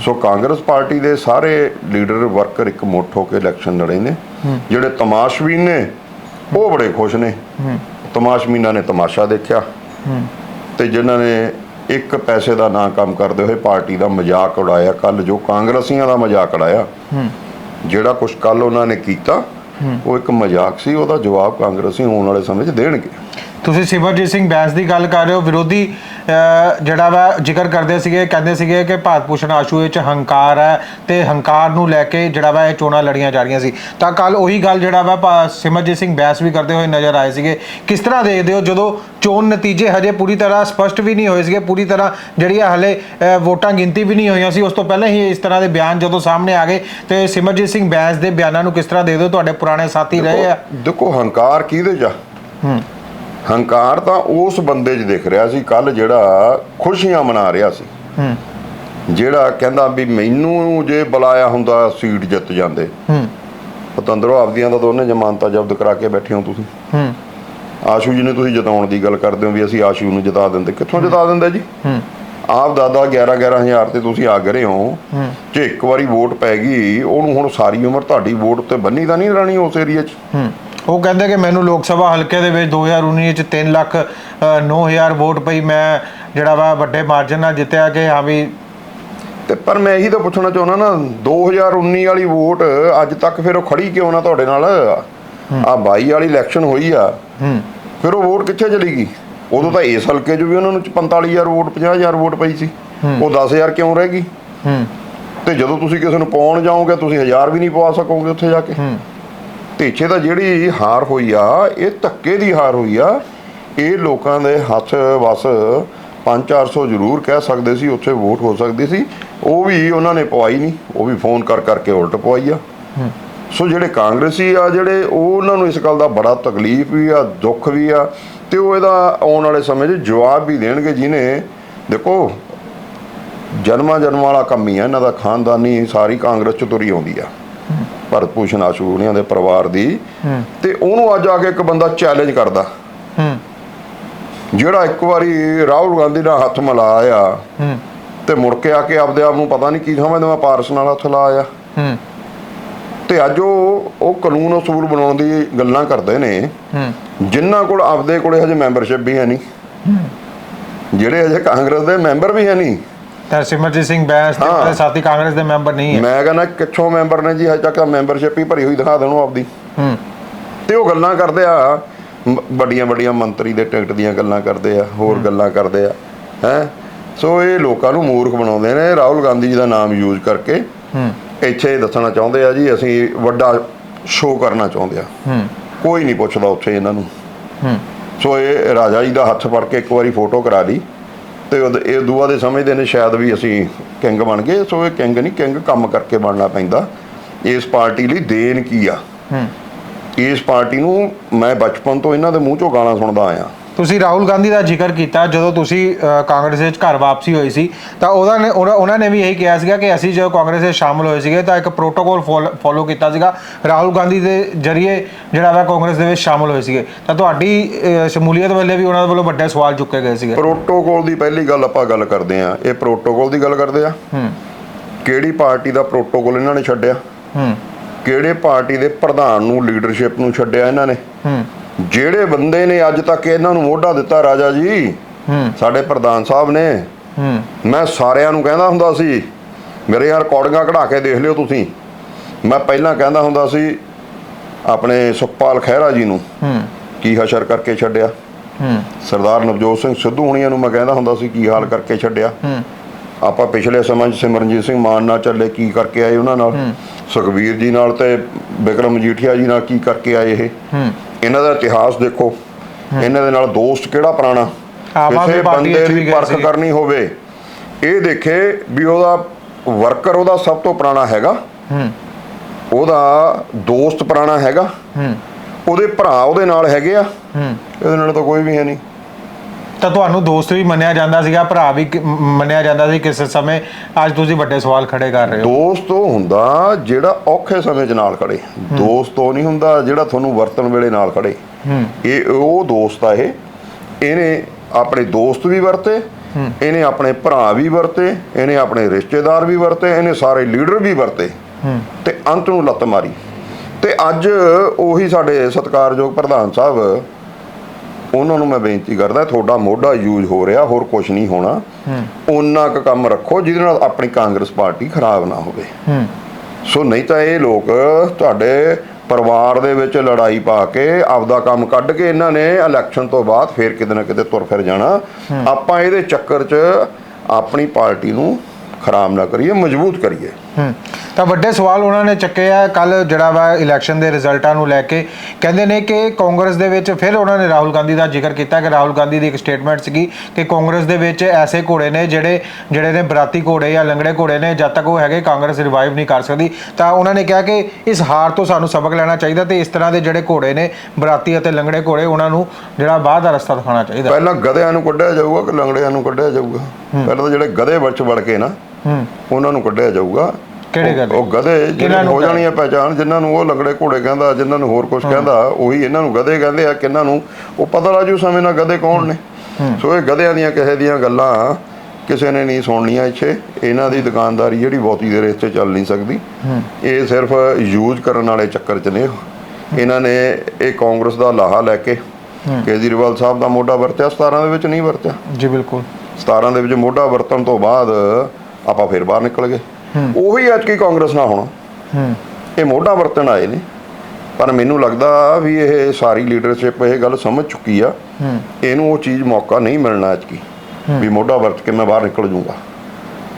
ਸੋ ਕਾਂਗਰਸ ਪਾਰਟੀ ਦੇ ਸਾਰੇ ਲੀਡਰ ਵਰਕਰ ਇੱਕ ਮੁੱਠ ਹੋ ਕੇ ਇਲੈਕਸ਼ਨ ਲੜੇ ਨੇ। ਜਿਹੜੇ ਤਮਾਸ਼ਬੀਨ ਨੇ ਉਹ ਬੜੇ ਖੁਸ਼ ਨੇ। ਤਮਾਸ਼ਬੀਨਾਂ ਨੇ ਤਮਾਸ਼ਾ ਦੇਖਿਆ। ਤੇ ਜਿਨ੍ਹਾਂ ਨੇ ਇੱਕ ਪੈਸੇ ਦਾ ਨਾ ਕੰਮ ਕਰਦੇ ਹੋਏ ਪਾਰਟੀ ਦਾ ਮਜ਼ਾਕ ਉਡਾਇਆ ਕੱਲ ਜੋ ਕਾਂਗਰਸੀਆਂ ਦਾ ਮਜ਼ਾਕ ਉਡਾਇਆ ਜਿਹੜਾ ਕੁਝ ਕੱਲ ਉਹਨਾਂ ਨੇ ਕੀਤਾ ਉਹ ਇੱਕ ਮਜ਼ਾਕ ਸੀ ਉਹਦਾ ਜਵਾਬ ਕਾਂਗਰਸੀ ਆਉਣ ਵਾਲੇ ਸਮੇਂ 'ਚ ਦੇਣਗੇ। ਤੁਸੀਂ ਸਿਮਰਜੀਤ ਸਿੰਘ ਬੈਂਸ ਦੀ ਗੱਲ ਕਰ ਰਹੇ ਹੋ ਵਿਰੋਧੀ ਅਹ, ਜਿਹੜਾ ਵਾ ਜ਼ਿਕਰ ਕਰਦੇ ਸੀਗੇ ਕਹਿੰਦੇ ਸੀਗੇ ਕਿ ਭਾਰਤ ਭੂਸ਼ਣ ਆਸ਼ੂ ਵਿੱਚ ਹੰਕਾਰ ਹੈ ਤੇ ਹੰਕਾਰ ਨੂੰ ਲੈ ਕੇ ਜਿਹੜਾ ਵਾ ਇਹ ਚੋਣਾਂ ਲੜੀਆਂ ਜਾ ਰਹੀਆਂ ਸੀ। ਤਾਂ ਕੱਲ ਉਹੀ ਗੱਲ ਜਿਹੜਾ ਵਾ ਭਾ- ਸਿਮਰਜੀਤ ਸਿੰਘ ਬੈਂਸ ਵੀ ਕਰਦੇ ਹੋਏ ਨਜ਼ਰ ਆਏ ਸੀਗੇ। ਕਿਸ ਤਰ੍ਹਾਂ ਦੇਖਦੇ ਹੋ ਜਦੋਂ ਚੋਣ ਨਤੀਜੇ ਹਜੇ ਪੂਰੀ ਤਰ੍ਹਾਂ ਸਪਸ਼ਟ ਵੀ ਨਹੀਂ ਹੋਏ ਸੀਗੇ ਪੂਰੀ ਤਰ੍ਹਾਂ ਜਿਹੜੀਆਂ ਹਲੇ ਅਹ, ਵੋਟਾਂ ਗਿਣਤੀ ਵੀ ਨਹੀਂ ਹੋਈਆਂ ਸੀ ਉਸ ਤੋਂ ਪਹਿਲਾਂ ਹੀ ਇਸ ਤਰ੍ਹਾਂ ਦੇ ਬਿਆਨ ਜਦੋਂ ਸਾਹਮਣੇ ਆ ਗਏ ਤੇ ਸਿਮਰਜੀਤ ਸਿੰਘ ਬੈਂਸ ਦੇ ਬਿਆਨਾਂ ਨੂੰ ਕਿਸ ਤਰ੍ਹਾਂ ਦੇਖਦੇ ਹੋ? ਤੁਹਾਡੇ ਪੁਰਾਣੇ ਸਾਥੀ ਰਹੇ ਆ? ਦੇਖੋ ਹੰਕਾਰ ਕਿਹਦੇ 'ਚ ਆ? ਹੰਕਾਰ ਤਾਂ ਉਸ ਬੰਦੇ 'ਚ ਦਿਖ ਰਿਹਾ ਸੀ ਕੱਲ ਜਿਹੜਾ ਖੁਸ਼ੀਆਂ ਮਨਾ ਰਿਹਾ ਸੀ। ਹੂੰ। ਜਿਹੜਾ ਕਹਿੰਦਾ ਵੀ ਮੈਨੂੰ ਜੇ ਬੁਲਾਇਆ ਹੁੰਦਾ ਸੀਟ ਜਿੱਤ ਜਾਂਦੇ। ਹੂੰ। ਪਤੰਦਰੋਂ ਆਪਦੀਆਂ ਤਾਂ ਦੋਨੇ ਜ਼ਮਾਨਤਾਂ ਜ਼ਬਤ ਕਰਾ ਕੇ ਬੈਠੇ ਹੋ ਤੁਸੀਂ। ਹੂੰ। ਆਸ਼ੂ ਜੀ ਨੇ ਤੁਸੀਂ ਜਿਤਾਉਣ ਦੀ ਗੱਲ ਕਰਦੇ ਹੋ ਵੀ ਅਸੀਂ ਆਸ਼ੂ ਨੂੰ ਜਿਤਾ ਦਿੰਦੇ। ਕਿੱਥੋਂ ਜਿਤਾ ਦਿੰਦੇ ਜੀ? ਹੂੰ। ਆਪ ਦਾਦਾ 11 11000 ਤੇ ਤੁਸੀਂ ਆ ਗਏ ਹੋ। ਜੇ ਇੱਕ ਵਾਰੀ ਵੋਟ ਪੈ ਗਈ ਉਹਨੂੰ ਹੁਣ ਸਾਰੀ ਉਮਰ ਤੁਹਾਡੀ ਵੋਟ ਤੇ ਬੰਨੀ ਤਾਂ ਨਹੀਂ ਰਹਿਣੀ ਉਸ ਏਰੀਆ 'ਚ? ਹੂੰ। ਉਹ ਕਹਿੰਦੇ ਕਿ ਮੈਨੂੰ ਲੋਕ ਸਭਾ ਹਲਕੇ ਦੇ ਵਿੱਚ 2019 ਵਿੱਚ 3 ਲੱਖ ਅ, 9000 ਵੋਟ ਪਈ। ਮੈਂ ਜਿਹੜਾ ਵਾ ਵੱਡੇ ਮਾਰਜਨ ਨਾਲ ਜਿੱਤਿਆ ਕਿ ਹਾਂ ਵੀ ਤੇ ਪਰ ਮੈਂ ਇਹੀ ਤਾਂ ਪੁੱਛਣਾ ਚਾਹੁੰਦਾ ਨਾ 2019 ਵਾਲੀ ਵੋਟ ਅੱਜ ਤੱਕ ਫਿਰ ਉਹ ਖੜੀ ਕਿਉਂ ਨਾ ਤੁਹਾਡੇ ਨਾਲ? ਆ 22 ਵਾਲੀ ਇਲੈਕਸ਼ਨ ਹੋਈ ਆ। ਫਿਰ ਉਹ ਵੋਟ ਕਿੱਥੇ ਚਲੀ ਗਈ? ਉਦੋਂ ਤਾਂ ਇਸ ਹਲਕੇ 'ਚ ਵੀ ਉਹਨਾਂ ਨੂੰ 45000 ਵੋਟ 50000 ਵੋਟ ਪਈ ਸੀ। ਉਹ 10000 ਕਿਉਂ ਰਹਿ ਗਈ? ਤੇ ਜਦੋਂ ਤੁਸੀਂ ਕਿਸੇ ਨੂੰ ਪਾਉਣ ਜਾਓਗੇ ਤੁਸੀਂ 1000 ਵੀ ਨਹੀਂ ਪਵਾ ਸਕੋਗੇ ਉੱਥੇ ਜਾ ਕੇ। ਇੱਥੇ ਤਾਂ ਜਿਹੜੀ ਹਾਰ ਹੋਈ ਆ ਇਹ ਧੱਕੇ ਦੀ ਹਾਰ ਹੋਈ ਆ। ਇਹ ਲੋਕਾਂ ਦੇ ਹੱਥ ਵਸ 5-400 ਜ਼ਰੂਰ ਕਹਿ ਸਕਦੇ ਸੀ ਉੱਥੇ ਵੋਟ ਹੋ ਸਕਦੀ ਸੀ। ਉਹ ਵੀ ਉਹਨਾਂ ਨੇ ਪਵਾਈ ਨਹੀਂ ਉਹ ਵੀ ਫੋਨ ਕਰ ਕਰਕੇ ਉਲਟ ਪਵਾਈ ਆ। ਸੋ ਜਿਹੜੇ ਕਾਂਗਰਸੀ ਆ ਜਿਹੜੇ ਉਹ ਉਹਨਾਂ ਨੂੰ ਇਸ ਗੱਲ ਦਾ ਬੜਾ ਤਕਲੀਫ ਵੀ ਆ ਦੁੱਖ ਵੀ ਆ ਤੇ ਉਹ ਇਹਦਾ ਆਉਣ ਵਾਲੇ ਸਮੇਂ 'ਚ ਜਵਾਬ ਵੀ ਦੇਣਗੇ ਜਿਹਨੇ। ਦੇਖੋ ਜਨਮਾਂ ਜਨਮ ਵਾਲਾ ਕੰਮ ਹੀ ਆ ਇਹਨਾਂ ਦਾ ਖਾਨਦਾਨੀ ਸਾਰੀ ਕਾਂਗਰਸ ਚ ਤੁਰੀ ਆਉਂਦੀ ਆ। ਭਰਤ ਭੂਸ਼ਣ ਆਸ਼ੂਨੀਆਂ ਦੇ ਪਰਿਵਾਰ ਦੀ ਤੇ ਉਹਨੂੰ ਅੱਜ ਆ ਕੇ ਇੱਕ ਬੰਦਾ ਚੈਲੰਜ ਕਰਦਾ। ਜਿਹੜਾ ਇੱਕ ਵਾਰੀ ਰਾਹੁਲ ਗਾਂਧੀ ਨਾਲ ਹੱਥ ਮਿਲਾਇਆ ਤੇ ਮੁੜ ਕੇ ਆ ਕੇ ਆਪਦੇ ਆਪ ਨੂੰ ਪਤਾ ਨਹੀਂ ਕੀ ਸਮਝਦਾ ਮੈਂ ਪਾਰਸ ਨਾਲ ਹੱਥ ਲਾਇਆ। ਤੇ ਅੱਜ ਉਹ ਉਹ ਕਾਨੂੰਨ ਅਸੂਲ ਬਣਾਉਣ ਦੀ ਗੱਲਾਂ ਕਰਦੇ ਨੇ। ਜਿਨ੍ਹਾਂ ਕੋਲ ਆਪਦੇ ਕੋਲੇ ਹਜੇ ਮੈਂਬਰਸ਼ਿਪ ਵੀ ਹੈ ਨਹੀਂ। ਜਿਹੜੇ ਹਜੇ ਕਾਂਗਰਸ ਦੇ ਮੈਂਬਰ ਵੀ ਹੈ ਨਹੀਂ। ਤਾਂ ਸਿਮਰਜੀਤ ਸਿੰਘ ਬੈਂਸ ਤੇ। ਉਹਦੇ ਸਾਥੀ ਕਾਂਗਰਸ ਦੇ ਮੈਂਬਰ ਨਹੀਂ ਹੈ। ਮੈਂ ਕਹਿੰਦਾ ਕਿੱਥੋਂ ਮੈਂਬਰ ਨੇ ਜੀ ਹਜੇ ਤੱਕ ਮੈਂਬਰਸ਼ਿਪ ਹੀ ਭਰੀ ਹੋਈ ਦਿਖਾ ਦੇਣੋ ਆਪਦੀ। ਹੂੰ। ਤੇ ਉਹ ਗੱਲਾਂ ਕਰਦੇ ਆ ਵੱਡੀਆਂ ਵੱਡੀਆਂ ਮੰਤਰੀ ਦੇ ਟਿਕਟ ਦੀਆਂ ਗੱਲਾਂ ਕਰਦੇ ਆ ਹੋਰ ਗੱਲਾਂ ਕਰਦੇ ਆ ਹੈ? ਸੋ ਇਹ ਲੋਕਾਂ ਨੂੰ ਮੂਰਖ ਬਣਾਉਂਦੇ ਨੇ ਰਾਹੁਲ ਗਾਂਧੀ ਜੀ ਦਾ ਨਾਮ ਯੂਜ਼ ਕਰਕੇ। ਹੂੰ। ਇੱਥੇ ਦੱਸਣਾ ਚਾਹੁੰਦੇ ਆ ਜੀ ਅਸੀਂ ਵੱਡਾ ਸ਼ੋਅ ਕਰਨਾ ਚਾਹੁੰਦੇ ਆ। ਹੂੰ। ਕੋਈ ਨਹੀਂ ਪੁੱਛਦਾ ਉੱਥੇ ਇਹਨਾਂ ਨੂੰ। ਹੂੰ। ਸੋ ਇਹ ਰਾਜਾ ਜੀ ਦਾ ਹੱਥ ਫੜ ਕੇ ਇੱਕ ਵਾਰੀ ਫੋਟੋ ਕਰਾ ਲਈ। ਤੇ ਇਹ ਦੂਆ ਦੇ ਸਮਝਦੇ ਨੇ ਸ਼ਾਇਦ ਵੀ ਅਸੀਂ ਕਿੰਗ ਬਣ ਗਏ ਸੋ ਇਹ ਕਿੰਗ ਨਹੀਂ ਕਿੰਗ ਕੰਮ ਕਰਕੇ ਬਣਨਾ ਪੈਂਦਾ। ਇਸ ਪਾਰਟੀ ਲਈ ਦੇਣ ਕੀ ਆ? ਇਸ ਪਾਰਟੀ ਨੂੰ ਮੈਂ ਬਚਪਨ ਤੋਂ ਇਹਨਾਂ ਦੇ ਮੂੰਹ ਚੋਂ ਗਾਲਾਂ ਸੁਣਦਾ ਆਇਆ। ਤੁਸੀਂ ਰਾਹੁਲ ਗਾਂਧੀ ਦਾ ਜ਼ਿਕਰ ਕੀਤਾ ਜਦੋਂ ਤੁਸੀਂ ਅ, ਕਾਂਗਰਸ ਵਿੱਚ ਘਰ ਵਾਪਸੀ ਹੋਈ ਸੀ ਤਾਂ ਉਹਦਾ ਨੇ ਉਹਨਾਂ ਉਹਨਾਂ ਨੇ ਵੀ ਇਹੀ ਕਿਹਾ ਸੀਗਾ ਕਿ ਅਸੀਂ ਜਦੋਂ ਕਾਂਗਰਸ ਵਿੱਚ ਸ਼ਾਮਲ ਹੋਏ ਸੀਗੇ ਤਾਂ ਇੱਕ ਪ੍ਰੋਟੋਕੋਲ ਫੋਲੋ ਕੀਤਾ ਸੀਗਾ ਰਾਹੁਲ ਗਾਂਧੀ ਦੇ ਜਰੀਏ ਜਿਹੜਾ ਵਾ ਕਾਂਗਰਸ ਦੇ ਵਿੱਚ ਸ਼ਾਮਲ ਹੋਏ ਸੀਗੇ। ਤਾਂ ਤੁਹਾਡੀ ਅ, ਸ਼ਮੂਲੀਅਤ ਵੇਲੇ ਵੀ ਉਹਨਾਂ ਵੱਲੋਂ ਵੱਡੇ ਸਵਾਲ ਚੁੱਕੇ ਗਏ ਸੀਗੇ। ਪ੍ਰੋਟੋਕੋਲ ਦੀ ਪਹਿਲੀ ਗੱਲ ਆਪਾਂ ਗੱਲ ਕਰਦੇ ਆ ਇਹ ਪ੍ਰੋਟੋਕੋਲ ਦੀ ਗੱਲ ਕਰਦੇ ਆ ਹੂੰ। ਕਿਹੜੀ ਪਾਰਟੀ ਦਾ ਪ੍ਰੋਟੋਕੋਲ ਇਹਨਾਂ ਨੇ ਛੱਡਿਆ? ਹੂੰ। ਕਿਹੜੇ ਪਾਰਟੀ ਦੇ ਪ੍ਰਧਾਨ ਨੂੰ ਲੀਡਰਸ਼ਿਪ ਨੂੰ ਛੱਡਿਆ ਇਹਨਾਂ ਨੇ? ਹੂੰ। ਜਿਹੜੇ ਬੰਦੇ ਨੇ ਅੱਜ ਤੱਕ ਇਹਨਾਂ ਨੂੰ ਮੋਢਾ ਦਿੱਤਾ ਰਾਜਾ ਜੀ ਹੂੰ। ਸਾਡੇ ਪ੍ਰਧਾਨ ਸਾਹਿਬ ਨੇ। ਹੂੰ। ਮੈਂ ਸਾਰਿਆਂ ਨੂੰ ਕਹਿੰਦਾ ਹੁੰਦਾ ਸੀ ਮੇਰੇ ਯਾਰ ਰਿਕਾਰਡਿੰਗਾਂ ਕਢਾ ਕੇ ਦੇਖ ਲਿਓ ਤੁਸੀਂ। ਮੈਂ ਪਹਿਲਾਂ ਕਹਿੰਦਾ ਹੁੰਦਾ ਸੀ ਆਪਣੇ ਸੁਖਪਾਲ ਖਹਿਰਾ ਜੀ ਨੂੰ ਹੂੰ। ਕੀ ਹਸ਼ਰ ਕਰਕੇ ਛੱਡਿਆ? ਹੂੰ। ਸਰਦਾਰ ਨਵਜੋਤ ਸਿੰਘ ਸਿੱਧੂ ਹੁਣੀਆਂ ਨੂੰ ਮੈਂ ਕਹਿੰਦਾ ਹੁੰਦਾ ਸੀ ਕੀ ਹਾਲ ਕਰਕੇ ਛੱਡਿਆ? ਹੂੰ। ਆਪਾਂ ਪਿਛਲੇ ਸਮੇਂ 'ਚ ਸਿਮਰਨਜੀਤ ਸਿੰਘ ਮਾਨ ਨਾਲ ਚੱਲੇ ਕੀ ਕਰਕੇ ਆਏ ਉਹਨਾਂ ਨਾਲ? ਸੁਖਵੀਰ ਜੀ ਨਾਲ ਤੇ ਵਿਕਰਮ ਮਜੀਠੀਆ ਜੀ ਨਾਲ ਕੀ ਕਰਕੇ ਆਏ ਇਹ? ਇਹਨਾਂ ਦਾ ਇਤਿਹਾਸ ਦੇਖੋ। ਇਹਨਾਂ ਦੇ ਨਾਲ ਦੋਸਤ ਕਿਹੜਾ ਪੁਰਾਣਾ? ਕਿਸੇ ਬੰਦੇ ਦੀ ਪਰਖ। ਕਰਨੀ ਹੋਵੇ। ਇਹ ਦੇਖੇ ਵੀ ਉਹਦਾ ਵਰਕਰ ਉਹਦਾ ਸਭ ਤੋਂ ਪੁਰਾਣਾ ਹੈਗਾ। ਹੂੰ। ਉਹਦਾ ਦੋਸਤ ਪੁਰਾਣਾ ਹੈਗਾ। ਹੂੰ। ਉਹਦੇ ਭਰਾ ਉਹਦੇ ਨਾਲ ਹੈਗੇ ਆ। ਹੂੰ। ਇਹਦੇ ਨਾਲ ਤਾਂ ਕੋਈ ਵੀ ਹੈ ਨਹੀਂ। ਤਾਂ ਤੁਹਾਨੂੰ ਦੋਸਤ ਵੀ ਮੰਨਿਆ ਜਾਂਦਾ ਸੀਗਾ ਭਰਾ ਵੀ ਕ- ਮ- ਮੰਨਿਆ ਜਾਂਦਾ ਸੀ ਕਿਸੇ ਸਮੇਂ। ਅੱਜ ਤੁਸੀਂ ਵੱਡੇ ਸਵਾਲ ਖੜੇ ਕਰ ਰਹੇ ਹੋ। ਦੋਸਤ ਉਹ ਹੁੰਦਾ ਜਿਹੜਾ ਔਖੇ ਸਮੇਂ 'ਚ ਨਾਲ ਖੜੇ। ਦੋਸਤ ਉਹ ਨਹੀਂ ਹੁੰਦਾ ਜਿਹੜਾ ਤੁਹਾਨੂੰ ਵਰਤਣ ਵੇਲੇ ਨਾਲ ਖੜੇ। ਇਹ ਉਹ ਦੋਸਤ ਆ ਇਹ। ਇਹਨੇ ਆਪਣੇ ਦੋਸਤ ਵੀ ਵਰਤੇ ਇਹਨੇ ਆਪਣੇ ਭਰਾ ਵੀ ਵਰਤੇ ਇਹਨੇ ਆਪਣੇ ਰਿਸ਼ਤੇਦਾਰ ਵੀ ਵਰਤੇ ਇਹਨੇ ਸਾਰੇ ਲੀਡਰ ਵੀ ਵਰਤੇ। ਤੇ ਅੰਤ ਨੂੰ ਲੱਤ ਮਾਰੀ। ਤੇ ਅੱਜ ਉਹੀ ਸਾਡੇ ਸਤਿਕਾਰਯੋਗ ਪ੍ਰਧਾਨ ਸਾਹਿਬ ਉਹਨਾਂ ਨੂੰ ਮੈਂ ਬੇਨਤੀ ਕਰਦਾ ਤੁਹਾਡਾ ਮੋਢਾ ਯੂਜ਼ ਹੋ ਰਿਹਾ ਹੋਰ ਕੁਝ ਨਹੀਂ ਹੋਣਾ। ਉਹਨਾਂ ਕੁ ਕੰਮ ਰੱਖੋ ਜਿਹਦੇ ਨਾਲ ਆਪਣੀ ਕਾਂਗਰਸ ਪਾਰਟੀ ਖਰਾਬ ਨਾ ਹੋਵੇ। ਸੋ ਨਹੀਂ ਤਾਂ ਇਹ ਲੋਕ ਤੁਹਾਡੇ ਪਰਿਵਾਰ ਦੇ ਵਿੱਚ ਲੜਾਈ ਪਾ ਕੇ ਆਪਦਾ ਕੰਮ ਕੱਢ ਕੇ ਇਹਨਾਂ ਨੇ ਇਲੈਕਸ਼ਨ ਤੋਂ ਬਾਅਦ ਫੇਰ ਕਿਤੇ ਨਾ ਕਿਤੇ ਤੁਰ ਫਿਰ ਜਾਣਾ। ਆਪਾਂ ਇਹਦੇ ਚੱਕਰ 'ਚ ਆਪਣੀ ਪਾਰਟੀ ਨੂੰ ਖਰਾਬ ਨਾ ਕਰੀਏ ਮਜ਼ਬੂਤ ਕਰੀਏ। ਹੂੰ। ਤਾਂ ਵੱਡੇ ਸਵਾਲ ਉਹਨਾਂ ਨੇ ਚੱਕੇ ਆ। ਕੱਲ ਜਿਹੜਾ ਵਾ ਇਲੈਕਸ਼ਨ ਦੇ ਰਿਜ਼ਲਟਾਂ ਨੂੰ ਲੈ ਕੇ ਕਹਿੰਦੇ ਨੇ ਕਿ ਕਾਂਗਰਸ ਦੇ ਵਿੱਚ ਫਿਰ ਉਹਨਾਂ ਨੇ ਰਾਹੁਲ ਗਾਂਧੀ ਦਾ ਜ਼ਿਕਰ ਕੀਤਾ ਕਿ ਰਾਹੁਲ ਗਾਂਧੀ ਦੀ ਇੱਕ ਸਟੇਟਮੈਂਟ ਸੀਗੀ ਕਿ ਕਾਂਗਰਸ ਦੇ ਵਿੱਚ ਐਸੇ ਘੋੜੇ ਨੇ ਜਿਹੜੇ ਜਿਹੜੇ ਨੇ ਬਰਾਤੀ ਘੋੜੇ ਜਾਂ ਲੰਗੜੇ ਘੋੜੇ ਨੇ ਜਦ ਤੱਕ ਉਹ ਹੈਗੇ ਕਾਂਗਰਸ ਰਿਵਾਈਵ ਨਹੀਂ ਕਰ ਸਕਦੀ। ਤਾਂ ਉਹਨਾਂ ਨੇ ਕਿਹਾ ਕਿ ਇਸ ਹਾਰ ਤੋਂ ਸਾਨੂੰ ਸਬਕ ਲੈਣਾ ਚਾਹੀਦਾ ਤੇ ਇਸ ਤਰ੍ਹਾਂ ਦੇ ਜਿਹੜੇ ਘੋੜੇ ਨੇ ਬਰਾਤੀ ਅਤੇ ਲੰਗੜੇ ਘੋੜੇ ਉਹਨਾਂ ਨੂੰ ਜਿਹੜਾ ਬਾਹਰ ਦਾ ਰਸਤਾ ਦਿਖਾਉਣਾ ਚਾਹੀਦਾ। ਪਹਿਲਾਂ ਗਧਿਆਂ ਨੂੰ ਕੱਢਿਆ ਜਾਊਗਾ ਕਿ ਲੰਗੜਿਆਂ ਨੂੰ ਕੱਢਿਆ ਜਾਊਗਾ? ਪਹਿਲਾਂ ਤਾਂ ਜਿਹੜੇ ਗਧੇ ਵਿੱਚ ਵੜ ਕੇ ਨਾ ਉਹਨਾਂ ਨੂੰ ਕੱਢਿਆ ਜਾਊਗਾ। ਕਿਹੜੇ ਗਧੇ? ਉਹ ਗਧੇ ਜਿਹੜੇ ਨੂੰ ਹੋ ਜਾਣੀ ਆ ਪਹਿਚਾਣ ਜਿਨ੍ਹਾਂ ਨੂੰ ਉਹ ਲੰਗੜੇ ਘੋੜੇ ਕਹਿੰਦਾ ਜਿਨ੍ਹਾਂ ਨੂੰ ਹੋਰ ਕੁਝ ਕਹਿੰਦਾ ਉਹੀ ਇਹਨਾਂ ਨੂੰ ਗਧੇ ਕਹਿੰਦੇ ਆ ਕਿੰਨਾਂ ਨੂੰ? ਉਹ ਪਤਾ ਲੱਜੂ ਸਮੇਂ ਨਾਲ ਗਧੇ ਕੌਣ ਨੇ। ਸੋ ਇਹ ਗਧਿਆਂ ਦੀਆਂ ਕਿਸੇ ਦੀਆਂ ਗੱਲਾਂ ਕਿਸੇ ਨੇ ਨਹੀਂ ਸੁਣਨੀਆਂ ਇੱਥੇ। ਇਹਨਾਂ ਦੀ ਦੁਕਾਨਦਾਰੀ ਜਿਹੜੀ ਬਹੁਤੀ ਦੇਰ ਇੱਥੇ ਚੱਲ ਨਹੀਂ ਸਕਦੀ। ਇਹ ਸਿਰਫ ਯੂਜ਼ ਕਰਨ ਵਾਲੇ ਚੱਕਰ 'ਚ ਨੇ ਇਹਨਾਂ ਨੇ ਇਹ ਕਾਂਗਰਸ ਦਾ ਲਾਹਾ ਲੈ ਕੇ ਕੇਜਰੀਵਾਲ ਸਾਹਿਬ ਦਾ ਮੋਢਾ ਵਰਤਿਆ 17 ਦੇ ਵਿੱਚ ਨਹੀਂ ਵਰਤਿਆ। ਜੀ ਬਿਲਕੁਲ। 17 ਦੇ ਵਿੱਚ ਮੋਢਾ ਵਰਤਣ ਤੋਂ ਬਾਅਦ ਆਪਾਂ ਫਿਰ ਬਾਹਰ ਨਿਕਲ ਗਏ। ਉਹੀ ਅੱਜ ਕੀ ਕਾਂਗਰਸ ਨਾਲ ਹੋਣਾ। ਇਹ ਮੋਢਾ ਵਰਤਣ ਆਏ ਨੇ। ਪਰ ਮੈਨੂੰ ਲੱਗਦਾ ਵੀ ਇਹ ਸਾਰੀ ਲੀਡਰਸ਼ਿਪ ਇਹ ਗੱਲ ਸਮਝ ਚੁੱਕੀ ਆ। ਇਹਨੂੰ ਉਹ ਚੀਜ਼ ਮੌਕਾ ਨਹੀਂ ਮਿਲਣਾ ਅੱਜ ਕੀ। ਵੀ ਮੋਢਾ ਵਰਤ ਕੇ ਮੈਂ ਬਾਹਰ ਨਿਕਲ ਜੂੰਗਾ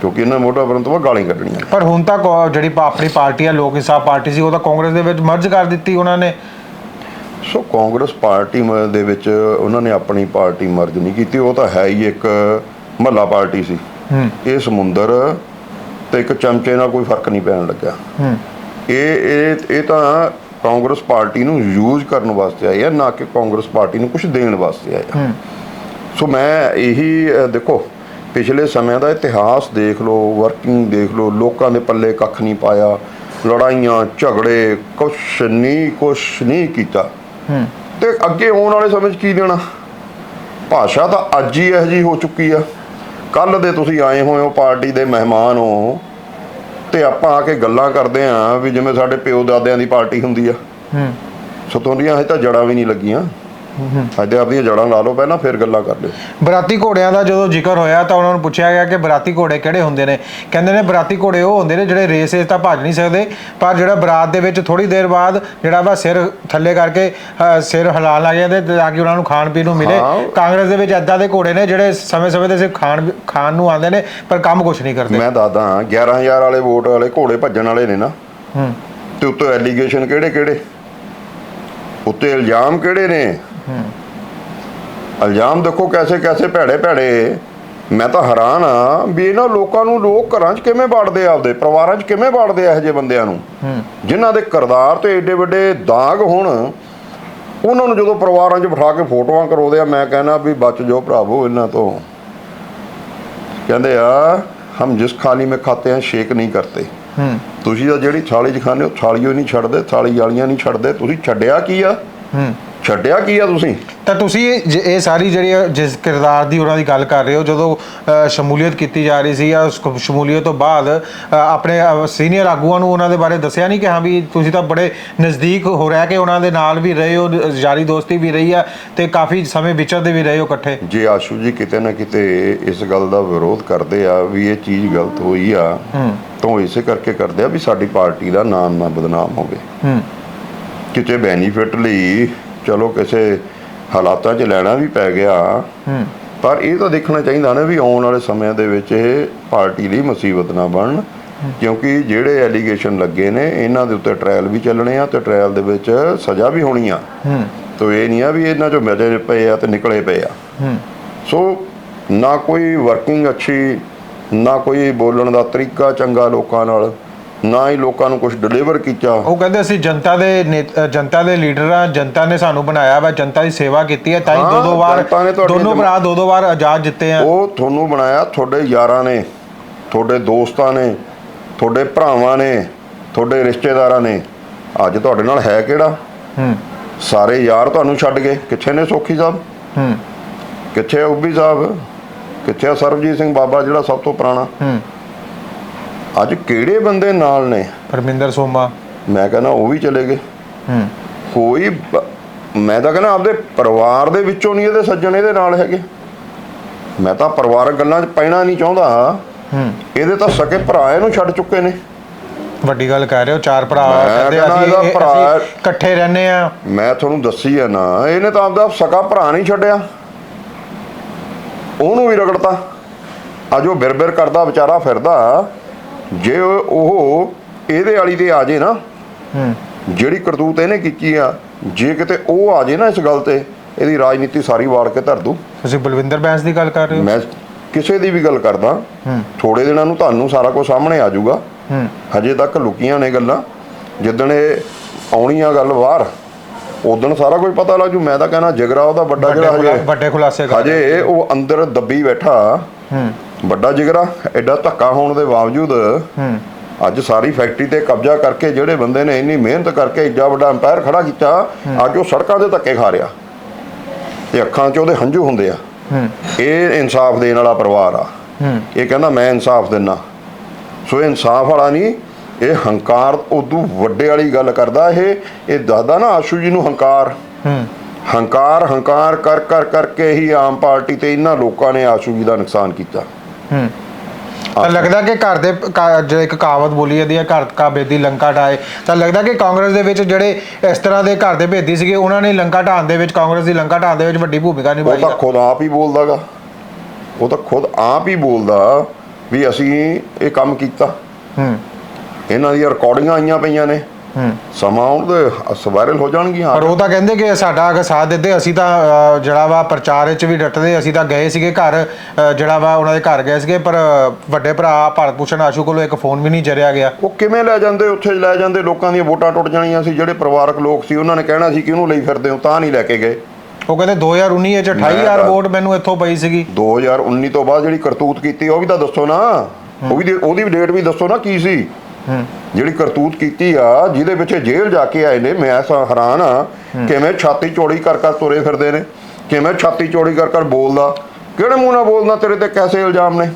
ਕਿਉਂਕਿ ਇਹਨਾਂ ਮੋਢਾ ਵਰਤਣ ਤੋਂ ਬਾਅਦ ਗਾਲਾਂ ਕੱਢਣੀਆਂ। ਪਰ ਹੁਣ ਤੱਕ ਜਿਹੜੀ ਆਪਣੀ ਪਾਰਟੀ ਆ ਲੋਕ ਇਨਸਾਫ ਪਾਰਟੀ ਸੀ ਉਹ ਤਾਂ ਕਾਂਗਰਸ ਦੇ ਵਿੱਚ ਮਰਜ ਕਰ ਦਿੱਤੀ ਉਹਨਾਂ ਨੇ। ਸੋ ਕਾਂਗਰਸ ਪਾਰਟੀ ਦੇ ਵਿੱਚ ਉਹਨਾਂ ਨੇ ਆਪਣੀ ਪਾਰਟੀ ਮਰਜ ਨਹੀਂ ਕੀਤੀ। ਉਹ ਤਾਂ ਹੈ ਹੀ ਇੱਕ ਮਹੱਲਾ ਪਾਰਟੀ ਸੀ। ਇਹ ਸਮੁੰਦਰ ਤੇ ਇੱਕ ਚਮਚੇ ਨਾਲ ਕੋਈ ਫ਼ਰਕ ਨਹੀਂ ਪੈਣ ਲੱਗਿਆ। ਹੂੰ। ਇਹ ਇਹ ਇਹ ਤਾਂ ਕਾਂਗਰਸ ਪਾਰਟੀ ਨੂੰ ਯੂਜ਼ ਕਰਨ ਵਾਸਤੇ ਆਏ ਆ ਨਾ ਕਿ ਕਾਂਗਰਸ ਪਾਰਟੀ ਨੂੰ ਕੁਝ ਦੇਣ ਵਾਸਤੇ ਆਏ ਆ। ਸੋ ਮੈਂ ਇਹੀ ਦੇਖੋ ਪਿਛਲੇ ਸਮਿਆਂ ਦਾ ਇਤਿਹਾਸ ਦੇਖ ਲਓ ਵਰਕਿੰਗ ਦੇਖ ਲਓ ਲੋਕਾਂ ਦੇ ਪੱਲੇ ਕੱਖ ਨਹੀਂ ਪਾਇਆ ਲੜਾਈਆਂ ਝਗੜੇ ਕੁਛ ਨਹੀਂ ਕੁਛ ਨਹੀਂ ਕੀਤਾ। ਤੇ ਅੱਗੇ ਆਉਣ ਵਾਲੇ ਸਮੇਂ 'ਚ ਕੀ ਦੇਣਾ? ਭਾਸ਼ਾ ਤਾਂ ਅੱਜ ਹੀ ਇਹੋ ਜਿਹੀ ਹੋ ਚੁੱਕੀ ਆ। ਕੱਲ ਦੇ ਤੁਸੀਂ ਆਏ ਹੋਏ ਹੋ ਪਾਰਟੀ ਦੇ ਮਹਿਮਾਨ ਹੋ ਤੇ ਆਪਾਂ ਆ ਕੇ ਗੱਲਾਂ ਕਰਦੇ ਆ ਵੀ ਜਿਵੇਂ ਸਾਡੇ ਪਿਓ ਦਾਦਿਆਂ ਦੀ ਪਾਰਟੀ ਹੁੰਦੀ ਆ। ਹੂੰ। ਸੋ ਤੁਹਾਡੀਆਂ ਹਜੇ ਤਾਂ ਜੜਾਂ ਵੀ ਨਹੀਂ ਲੱਗੀਆਂ। ਹਜੇ ਆਪਣੀਆਂ ਜੜਾਂ ਲਾ ਲਓ ਪਹਿਲਾਂ ਫਿਰ ਗੱਲਾਂ ਕਰ ਲਿਓ। ਬਰਾਤੀ ਘੋੜਿਆਂ ਦਾ ਜਦੋਂ ਜ਼ਿਕਰ ਹੋਇਆ ਤਾਂ ਉਹਨਾਂ ਨੂੰ ਪੁੱਛਿਆ ਗਿਆ ਕਿ ਬਰਾਤੀ ਘੋੜੇ ਕਿਹੜੇ ਹੁੰਦੇ ਨੇ। ਕਹਿੰਦੇ ਨੇ ਬਰਾਤੀ ਘੋੜੇ ਉਹ ਹੁੰਦੇ ਨੇ ਜਿਹੜੇ ਰੇਸ ਇਸ ਤਾਂ ਭੱਜ ਨਹੀਂ ਸਕਦੇ ਪਰ ਜਿਹੜਾ ਬਰਾਤ ਦੇ ਵਿੱਚ ਥੋੜੀ ਦੇਰ ਬਾਅਦ ਜਿਹੜਾ ਵਾ ਸਿਰ ਥੱਲੇ ਕਰਕੇ ਅ, ਸਿਰ ਹਿਲਾਉਣ ਲੱਗ ਜਾਂਦੇ ਤਾਂ ਕਿ ਉਹਨਾਂ ਨੂੰ ਖਾਣ ਪੀਣ ਨੂੰ ਮਿਲੇ। ਹਾਂ। ਕਾਂਗਰਸ ਦੇ ਵਿੱਚ ਐਦਾਂ ਦੇ ਘੋੜੇ ਨੇ ਜਿਹੜੇ ਸਮੇਂ-ਸਮੇਂ ਤੇ ਸਿਰਫ ਖਾਣ ਖਾਣ ਨੂੰ ਆਉਂਦੇ ਨੇ ਪਰ ਕੰਮ ਕੁਝ ਨਹੀਂ ਕਰਦੇ। ਮੈਂ ਦੱਸਦਾ 11000 ਵਾਲੇ ਵੋਟ ਵਾਲੇ ਘੋੜੇ ਭੱਜਣ ਵਾਲੇ ਨੇ ਨਾ। ਹੂੰ। ਤੇ ਉੱਤੇ ਐਲੀਗੇਸ਼ਨ ਕਿਹੜੇ ਕਿਹੜੇ ਉੱਤੇ ਇਲਜ਼ਾਮ ਕਿਹੜੇ ਨੇ? ਇਲਜ਼ਾਮ ਦੇਖੋ ਕੈਸੇ ਕੈਸੇ ਭੈੜੇ ਭੈੜੇ। ਮੈਂ ਤਾਂ ਹੈਰਾਨ ਆ ਵੀ ਇਹਨਾਂ ਲੋਕਾਂ ਨੂੰ ਲੋਕ ਘਰਾਂ 'ਚ ਕਿਵੇਂ ਬਾੜਦੇ ਆਪਦੇ? ਪਰਿਵਾਰਾਂ 'ਚ ਕਿਵੇਂ ਬਾੜਦੇ ਆ ਇਹੋ ਜਿਹੇ ਬੰਦਿਆਂ ਨੂੰ? ਜਿਨ੍ਹਾਂ ਦੇ ਕਰਦਾਰ ਤੇ ਏਡੇ ਵੱਡੇ ਦਾਗ ਹੋਣ ਉਹਨਾਂ ਨੂੰ ਜਦੋਂ ਪਰਿਵਾਰਾਂ 'ਚ ਬਿਠਾ ਕੇ ਫੋਟੋਆਂ ਕਰਵਾਉਂਦੇ ਆ ਮੈਂ ਕਹਿੰਦਾ ਵੀ ਬਚ ਜਾਓ ਭਰਾਵੋ ਇਹਨਾਂ ਤੋਂ। ਕਹਿੰਦੇ ਆ ਹਮ ਜਿਸ ਖਾਲੀ ਮੇ ਖਾਤੇ ਆ ਸ਼ੇਕ ਨਹੀਂ ਕਰਤੇ। ਹੂੰ। ਤੁਸੀਂ ਤਾਂ ਜਿਹੜੀ ਥਾਲੀ 'ਚ ਖਾਂਦੇ ਹੋ ਥਾਲੀਓ ਨਹੀਂ ਛੱਡਦੇ ਥਾਲੀ ਵਾਲੀਆਂ ਨਹੀਂ ਛੱਡਦੇ। ਤੁਸੀਂ ਛੱਡਿਆ ਕੀ ਆ? ਹੂੰ। ਛੱਡਿਆ ਕੀ ਆ ਤੁਸੀਂ? ਤਾਂ ਤੁਸੀਂ ਜ- ਇਹ ਸਾਰੀ ਜਿਹੜੀ ਆ ਜਿਸ ਕਿਰਦਾਰ ਦੀ ਉਹਨਾਂ ਦੀ ਗੱਲ ਕਰ ਰਹੇ ਹੋ ਜਦੋਂ ਅ, ਸ਼ਮੂਲੀਅਤ ਕੀਤੀ ਜਾ ਰਹੀ ਸੀ ਜਾਂ ਉਸ ਕ- ਸ਼ਮੂਲੀਅਤ ਤੋਂ ਬਾਅਦ ਅ, ਆਪਣੇ ਸੀਨੀਅਰ ਆਗੂਆਂ ਨੂੰ ਉਹਨਾਂ ਦੇ ਬਾਰੇ ਦੱਸਿਆ ਨਹੀਂ ਕਿ ਹਾਂ ਵੀ ਤੁਸੀਂ ਤਾਂ ਬੜੇ ਨਜ਼ਦੀਕ ਹੋ ਰਹਿ ਕੇ ਉਹਨਾਂ ਦੇ ਨਾਲ ਵੀ ਰਹੇ ਹੋ ਯਾਰੀ ਦੋਸਤੀ ਵੀ ਰਹੀ ਆ ਤੇ ਕਾਫੀ ਸਮੇਂ ਵਿਚਰਦੇ ਵੀ ਰਹੇ ਹੋ ਇਕੱਠੇ? ਜੇ ਆਸ਼ੂ ਜੀ ਕਿਤੇ ਨਾ ਕਿਤੇ ਇਸ ਗੱਲ ਦਾ ਵਿਰੋਧ ਕਰਦੇ ਆ ਵੀ ਇਹ ਚੀਜ਼ ਗਲਤ ਹੋਈ ਆ। ਤਾਂ ਇਸੇ ਕਰਕੇ ਕਰਦੇ ਆ ਵੀ ਸਾਡੀ ਪਾਰਟੀ ਦਾ ਨਾਮ ਨਾ ਬਦਨਾਮ ਹੋਵੇ। ਹੂੰ। ਕਿਤੇ ਬੈਨੀਫਿਟ ਲਈ ਚਲੋ ਕਿਸੇ ਹਾਲਾਤਾਂ 'ਚ ਲੈਣਾ ਵੀ ਪੈ ਗਿਆ। ਹੂੰ। ਪਰ ਇਹ ਤਾਂ ਦੇਖਣਾ ਚਾਹੀਦਾ ਨਾ ਵੀ ਆਉਣ ਵਾਲੇ ਸਮਿਆਂ ਦੇ ਵਿੱਚ ਇਹ ਪਾਰਟੀ ਲਈ ਮੁਸੀਬਤ ਨਾ ਬਣਨ। ਕਿਉਂਕਿ ਜਿਹੜੇ ਐਲੀਗੇਸ਼ਨ ਲੱਗੇ ਨੇ ਇਹਨਾਂ ਦੇ ਉੱਤੇ ਟ੍ਰਾਇਲ ਵੀ ਚੱਲਣੇ ਆ ਤੇ ਟ੍ਰਾਇਲ ਦੇ ਵਿੱਚ ਸਜ਼ਾ ਵੀ ਹੋਣੀ ਆ। ਹੂੰ। ਤੋ ਇਹ ਨਹੀਂ ਆ ਵੀ ਇਹਨਾਂ ਚੋਂ ਮਜ਼ੇ ਪਏ ਆ ਤੇ ਨਿਕਲੇ ਪਏ ਆ। ਹੂੰ। ਸੋ ਨਾ ਕੋਈ ਵਰਕਿੰਗ ਅੱਛੀ ਨਾ ਕੋਈ ਬੋਲਣ ਦਾ ਤਰੀਕਾ ਚੰਗਾ ਲੋਕਾਂ ਨਾਲ। ਨਾ ਹੀ ਲੋਕਾਂ ਨੂੰ ਕੁਝ ਡਿਲੀਵਰ ਕੀਤਾ। ਉਹ ਕਹਿੰਦੇ ਅਸੀਂ ਜਨਤਾ ਦੇ ਜਨਤਾ ਦੇ ਲੀਡਰ ਆ ਜਨਤਾ ਨੇ ਸਾਨੂੰ ਬਣਾਇਆ ਵਾ ਜਨਤਾ ਦੀ ਸੇਵਾ ਕੀਤੀ ਹੈ ਤਾਂ ਹੀ ਦੋ ਦੋ ਵਾਰ ਦੋਨੋਂ ਭਰਾ ਦੋ ਦੋ ਵਾਰ ਆਜ਼ਾਦ ਜਿੱਤੇ ਆ। ਉਹ ਤੁਹਾਨੂੰ ਬਣਾਇਆ ਤੁਹਾਡੇ ਯਾਰਾਂ ਨੇ ਤੁਹਾਡੇ ਦੋਸਤਾਂ ਨੇ ਤੁਹਾਡੇ ਭਰਾਵਾਂ ਨੇ ਤੁਹਾਡੇ ਰਿਸ਼ਤੇਦਾਰਾਂ ਨੇ। ਅੱਜ ਤੁਹਾਡੇ ਨਾਲ ਹੈ ਕਿਹੜਾ? ਹੂੰ। ਸਾਰੇ ਯਾਰ ਤੁਹਾਨੂੰ ਛੱਡ ਗਏ। ਕਿੱਥੇ ਨੇ ਸੋਖੀ ਸਾਹਿਬ? ਹੂੰ। ਕਿੱਥੇ ਉੱਬੀ ਸਾਹਿਬ? ਕਿੱਥੇ ਸਰਬਜੀਤ ਸਿੰਘ ਬਾਬਾ ਜਿਹੜਾ ਸਭ ਤੋਂ ਪੁਰਾਣਾ? ਹੂੰ। ਅੱਜ ਕਿਹੜੇ ਬੰਦੇ ਨਾਲ ਨੇ? ਪਰਮਿੰਦਰ ਸੋਮਾ। ਮੈਂ ਕਹਿੰਦਾ ਉਹ ਵੀ ਚਲੇ ਗਏ। ਹੂੰ। ਕੋਈ ਬ- ਮੈਂ ਤਾਂ ਕਹਿੰਦਾ ਆਪਦੇ ਪਰਿਵਾਰ ਦੇ ਵਿੱਚੋਂ ਨਹੀਂ ਇਹਦੇ ਸੱਜਣ ਇਹਦੇ ਨਾਲ ਹੈਗੇ। ਮੈਂ ਤਾਂ ਪਰਿਵਾਰਕ ਗੱਲਾਂ 'ਚ ਪੈਣਾ ਨਹੀਂ ਚਾਹੁੰਦਾ ਹੂੰ। ਇਹਦੇ ਤਾਂ ਸਕੇ ਭਰਾ ਇਹਨੂੰ ਛੱਡ ਚੁੱਕੇ ਨੇ। ਵੱਡੀ ਗੱਲ ਕਹਿ ਰਹੇ ਹੋ ਚਾਰ ਭਰਾ ਮੈਂ ਕਹਿੰਦੇ ਕਹਿੰਦਾ ਅਸੀਂ ਇਹਦਾ ਇਹ- ਭਰਾ- ਅਸੀਂ ਇਕੱਠੇ ਰਹਿੰਦੇ ਆ। ਮੈਂ ਤੁਹਾਨੂੰ ਦੱਸੀ ਆ ਨਾ ਇਹਨੇ ਤਾਂ ਆਪਦਾ ਸਕਾ ਭਰਾ ਨਹੀਂ ਛੱਡਿਆ। ਉਹਨੂੰ ਵੀ ਰਗੜਤਾ। ਅੱਜ ਉਹ ਬਿਰ-ਬਿਰ ਕਰਦਾ ਵਿਚਾਰਾ ਫਿਰਦਾ। ਜੇ ਉਹ ਇਹਦੇ ਵਾਲੀ ਤੇ ਆ ਜੇ ਨਾ ਹੂੰ। ਜਿਹੜੀ ਕਰਤੂਤ ਇਹਨੇ ਕੀਤੀ ਆ ਜੇ ਕਿਤੇ ਉਹ ਆ ਜੇ ਨਾ ਇਸ ਗੱਲ ਤੇ ਇਹਦੀ ਰਾਜਨੀਤੀ ਸਾਰੀ ਵਾੜ ਕੇ ਧਰ ਦੂ। ਤੁਸੀਂ ਬਲਵਿੰਦਰ ਬੈਂਸ ਦੀ ਗੱਲ ਕਰ ਰਹੇ ਹੋ? ਮੈਂ ਕਿਸੇ ਦੀ ਵੀ ਗੱਲ ਕਰਦਾ ਹੂੰ। ਥੋੜੇ ਦਿਨਾਂ ਨੂੰ ਤੁਹਾਨੂੰ ਸਾਰਾ ਕੁਝ ਸਾਹਮਣੇ ਆ ਜਾਊਗਾ। ਹੂੰ। ਹਜੇ ਤੱਕ ਲੁਕੀਆਂ ਨੇ ਗੱਲਾਂ ਜਿੱਦਣ ਇਹ ਆਉਣੀ ਆ ਗੱਲ ਬਾਹਰ ਉਦੋਂ ਸਾਰਾ ਕੁਝ ਪਤਾ ਲੱਗ ਜੂ ਮੈਂ ਤਾਂ ਕਹਿਣਾ ਜਿਗਰਾ ਉਹਦਾ ਵੱਡਾ ਜਿਹੜਾ ਹਜੇ ਵੱਡੇ ਖੁਲਾਸੇ ਹਜੇ ਉਹ ਅੰਦਰ ਦੱਬੀ ਬੈਠਾ। ਹੂੰ। ਵੱਡਾ ਜਿਗਰਾ ਐਡਾ ਧੱਕਾ ਹੋਣ ਦੇ ਬਾਵਜੂਦ ਹੂੰ। ਅੱਜ ਸਾਰੀ ਫੈਕਟਰੀ ਤੇ ਕਬਜ਼ਾ ਕਰਕੇ ਜਿਹੜੇ ਬੰਦੇ ਨੇ ਇੰਨੀ ਮਿਹਨਤ ਕਰਕੇ ਏਡਾ ਵੱਡਾ ਅੰਪਾਇਰ ਖੜਾ ਕੀਤਾ ਅੱਜ ਉਹ ਸੜਕਾਂ ਦੇ ਧੱਕੇ ਖਾ ਰਿਹਾ। ਤੇ ਅੱਖਾਂ 'ਚ ਉਹਦੇ ਹੰਝੂ ਹੁੰਦੇ ਆ। ਇਹ ਇਨਸਾਫ ਦੇਣ ਵਾਲਾ ਪਰਿਵਾਰ ਆ। ਇਹ ਕਹਿੰਦਾ ਮੈਂ ਇਨਸਾਫ ਦਿੰਨਾ। ਸੋ ਇਹ ਇਨਸਾਫ ਵਾਲਾ ਨਹੀਂ ਇਹ ਹੰਕਾਰ ਉਦੋਂ ਵੱਡੇ ਵਾਲੀ ਗੱਲ ਕਰਦਾ ਇਹ। ਇਹ ਦੱਸਦਾ ਨਾ ਆਸ਼ੂ ਜੀ ਨੂੰ ਹੰਕਾਰ। ਹੰਕਾਰ ਹੰਕਾਰ ਕਰ ਕਰ ਕਰਕੇ ਹੀ ਆਮ ਪਾਰਟੀ ਤੇ ਇਹਨਾਂ ਲੋਕਾਂ ਨੇ ਆਸ਼ੂ ਜੀ ਦਾ ਨੁਕਸਾਨ ਕੀਤਾ। ਹੂੰ। ਤਾਂ ਲੱਗਦਾ ਕਿ ਘਰ ਦੇ ਕਾ- ਜੇ ਇੱਕ ਕਹਾਵਤ ਬੋਲੀ ਜਾਂਦੀ ਹੈ ਘਰ ਕਾ ਬੇਦੀ ਲੰਕਾ ਢਾਏ। ਤਾਂ ਲੱਗਦਾ ਕਿ ਕਾਂਗਰਸ ਦੇ ਵਿੱਚ ਜਿਹੜੇ ਇਸ ਤਰ੍ਹਾਂ ਦੇ ਘਰ ਦੇ ਭੇਦੀ ਸੀਗੇ ਉਹਨਾਂ ਨੇ ਲੰਕਾ ਢਾਣ ਦੇ ਵਿੱਚ ਕਾਂਗਰਸ ਦੀ ਲੰਕਾ ਢਾਣ ਦੇ ਵਿੱਚ ਵੱਡੀ ਭੂਮਿਕਾ ਉਹ ਨਿਭਾਈ ਤਾਂ। ਖੁਦ ਆਪ ਹੀ ਬੋਲਦਾਗਾ। ਉਹ ਤਾਂ ਖੁਦ ਆਪ ਹੀ ਬੋਲਦਾ ਵੀ ਅਸੀਂ ਇਹ ਕੰਮ ਕੀਤਾ। ਹੂੰ। ਇਹਨਾਂ ਦੀਆਂ ਰਿਕਾਰਡਿੰਗਾਂ ਆਈਆਂ ਪਈਆਂ ਨੇ। ਸਮਾਂ ਆਉਣ ਦੇ ਵਾਇਰਲ ਹੋ ਜਾਣਗੀਆਂ ਪਰ ਉਹ ਤਾਂ ਕਹਿੰਦੇ ਕਿ ਸਾਡਾ ਅਗਰ ਸਾਥ ਦਿੰਦੇ ਅਸੀਂ ਤਾਂ ਅ, ਜਿਹੜਾ ਵਾ ਪ੍ਰਚਾਰ ਵਿੱਚ ਵੀ ਡਟਦੇ ਅਸੀਂ ਤਾਂ ਗਏ ਸੀਗੇ ਘਰ ਅ, ਜਿਹੜਾ ਵਾ ਉਹਨਾਂ ਦੇ ਘਰ ਗਏ ਸੀਗੇ ਪਰ ਵੱਡੇ ਭਰਾ ਭਾਰਤ ਭੂਸ਼ਣ ਆਸ਼ੂ ਕੋਲੋਂ ਇੱਕ ਫੋਨ ਵੀ ਨਹੀਂ ਜਰਿਆ ਗਿਆ। ਉਹ ਕਿਵੇਂ ਲੈ ਜਾਂਦੇ ਉੱਥੇ ਲੈ ਜਾਂਦੇ ਲੋਕਾਂ ਦੀਆਂ ਵੋਟਾਂ ਟੁੱਟ ਜਾਣੀਆਂ ਸੀ ਜਿਹੜੇ ਪਰਿਵਾਰਕ ਲੋਕ ਸੀ ਉਹਨਾਂ ਨੇ ਕਹਿਣਾ ਸੀ ਕਿ ਉਹਨੂੰ ਲਈ ਫਿਰਦੇ ਹੋ ਤਾਂ ਨਹੀਂ ਲੈ ਕੇ ਗਏ। ਉਹ ਕਹਿੰਦੇ 2019 ਵਿੱਚ 28000 ਤਾਂ- ਵੋਟ ਮੈਨੂੰ ਇੱਥੋਂ ਪਈ ਸੀਗੀ। 2019 ਤੋਂ ਬਾਅਦ ਜਿਹੜੀ ਕਰਤੂਤ ਕੀਤੀ ਉਹ ਵੀ ਤਾਂ ਦੱਸੋ ਨਾ। ਉਹ ਵੀ ਉਹਦੀ ਵੀ ਡੇਟ ਵੀ ਦੱਸੋ ਨਾ ਕੀ ਸੀ। ਜਿਹੜੀ ਕਰਤੂਤ ਕੀਤੀ ਆ ਜਿਹਦੇ ਵਿੱਚ ਜੇਲ੍ਹ ਜਾ ਕੇ ਆਏ ਨੇ ਮੈਂ ਸਾ ਹੈਰਾਨ ਆ ਕਿਵੇਂ ਛਾਤੀ ਚੌੜੀ ਕਰ ਕਰ ਤੁਰੇ ਫਿਰਦੇ ਨੇ ਕਿਵੇਂ ਛਾਤੀ ਚੌੜੀ ਕਰ ਕਰ ਬੋਲਦਾ ਕਿਹੜੇ ਮੂੰਹ ਨਾਲ ਬੋਲਦਾ ਤੇਰੇ ਤੇ ਕੈਸੇ ਇਲਜ਼ਾਮ ਨੇ?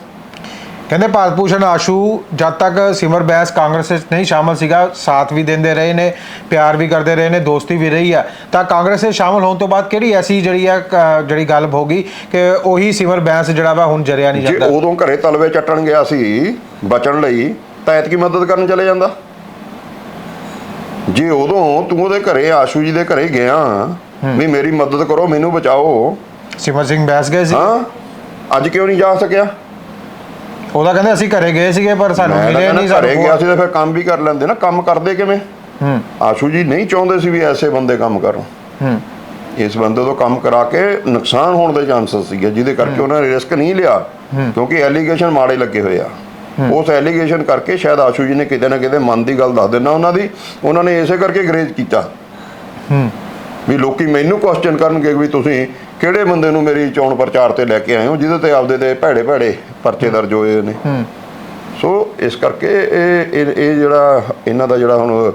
ਕਹਿੰਦੇ ਭਾਰਤ ਭੂਸ਼ਣ ਆਸ਼ੂ ਜਦ ਤੱਕ ਸਿਮਰ ਬੈਸ ਕਾਂਗਰਸ ਵਿੱਚ ਨਹੀਂ ਸ਼ਾਮਲ ਸੀਗਾ ਸਾਥ ਵੀ ਦਿੰਦੇ ਰਹੇ ਨੇ ਪਿਆਰ ਵੀ ਕਰਦੇ ਰਹੇ ਨੇ ਦੋਸਤੀ ਵੀ ਰਹੀ ਆ। ਤਾਂ ਕਾਂਗਰਸ ਵਿੱਚ ਸ਼ਾਮਲ ਹੋਣ ਤੋਂ ਬਾਅਦ ਕਿਹੜੀ ਐਸੀ ਜਿਹੜੀ ਆ ਜਿਹੜੀ ਗੱਲ ਹੋ ਗਈ ਕਿ ਉਹੀ ਸਿਮਰ ਬੈਸ ਜਿਹੜਾ ਵਾ ਹੁਣ ਜਰਿਆ ਨਹੀਂ ਜੇ ਜਾਂਦਾ? ਉਦੋਂ ਘਰੇ ਤਲਵੇ ਚੱਟਣ ਗਿਆ ਸੀ ਬਚਣ ਲਈ ਤਾਂ ਐਤਕੀ ਮਦਦ ਕਰਨ ਚਲੇ ਜਾਂਦਾ। ਜੇ ਉਦੋਂ ਤੂੰ ਉਹਦੇ ਘਰੇ ਆਸ਼ੂ ਜੀ ਦੇ ਘਰੇ ਗਿਆ ਵੀ ਮੇਰੀ ਮਦਦ ਕਰੋ ਮੈਨੂੰ ਬਚਾਓ। ਸਿਮਰ ਸਿੰਘ ਬੈਸ ਗਏ ਸੀ? ਹਾਂ ਅੱਜ ਕਿਉਂ ਨਹੀਂ ਜਾ ਸਕਿਆ? ਉਹਦਾ ਕਹਿੰਦੇ ਅਸੀਂ ਘਰੇ ਗਏ ਸੀਗੇ ਪਰ ਸਾਨੂੰ ਮਿਲੇ ਨਹੀਂ ਘਰੇ ਗਿਆ ਸੀ ਤਾਂ ਫਿਰ ਕੰਮ ਵੀ ਕਰ ਲੈਂਦੇ ਨਾ ਕੰਮ ਕਰਦੇ ਕਿਵੇਂ? ਹੂੰ। ਆਸ਼ੂ ਜੀ ਨਹੀਂ ਚਾਹੁੰਦੇ ਸੀ ਵੀ ਐਸੇ ਬੰਦੇ ਕੰਮ ਕਰਨ। ਹੂੰ। ਇਸ ਬੰਦੇ ਤੋਂ ਕੰਮ ਕਰਾ ਕੇ ਨੁਕਸਾਨ ਹੋਣ ਦੇ ਚਾਂਸਸ ਸੀਗੇ ਜਿਹਦੇ ਕਰਕੇ ਉਹਨਾਂ ਨੇ ਰਿਸਕ ਨਹੀਂ ਲਿਆ ਕਿਉਂਕਿ ਐਲੀਗੇਸ਼ਨ ਮਾੜੇ ਲੱਗੇ ਹੋਏ ਆ। ਉਸ ਐਲੀਗੇਸ਼ਨ ਕਰਕੇ ਸ਼ਾਇਦ ਆਸ਼ੂ ਜੀ ਨੇ ਕਿਤੇ ਨਾ ਕਿਤੇ ਮਨ ਦੀ ਗੱਲ ਦੱਸ ਦੇਣਾ ਉਹਨਾਂ ਦੀ। ਉਹਨਾਂ ਨੇ ਇਸੇ ਕਰਕੇ ਗਰੇਜ ਕੀਤਾ। ਹੂੰ। ਵੀ ਲੋਕੀ ਮੈਨੂੰ ਕੁਐਸਚਨ ਕਰਨਗੇ ਵੀ ਤੁਸੀਂ ਕਿਹੜੇ ਬੰਦੇ ਨੂੰ ਮੇਰੀ ਚੋਣ ਪ੍ਰਚਾਰ ਤੇ ਲੈ ਕੇ ਆਏ ਹੋ ਜਿਹਦੇ ਤੇ ਆਪਦੇ ਤੇ ਭੈੜੇ ਭੈੜੇ ਪਰਚੇ ਦਰਜ ਹੋਏ ਨੇ। ਹੂੰ। ਸੋ ਇਸ ਕਰਕੇ ਇਹ ਇਹ ਜਿਹੜਾ ਇਹਨਾਂ ਦਾ ਜਿਹੜਾ ਹੁਣ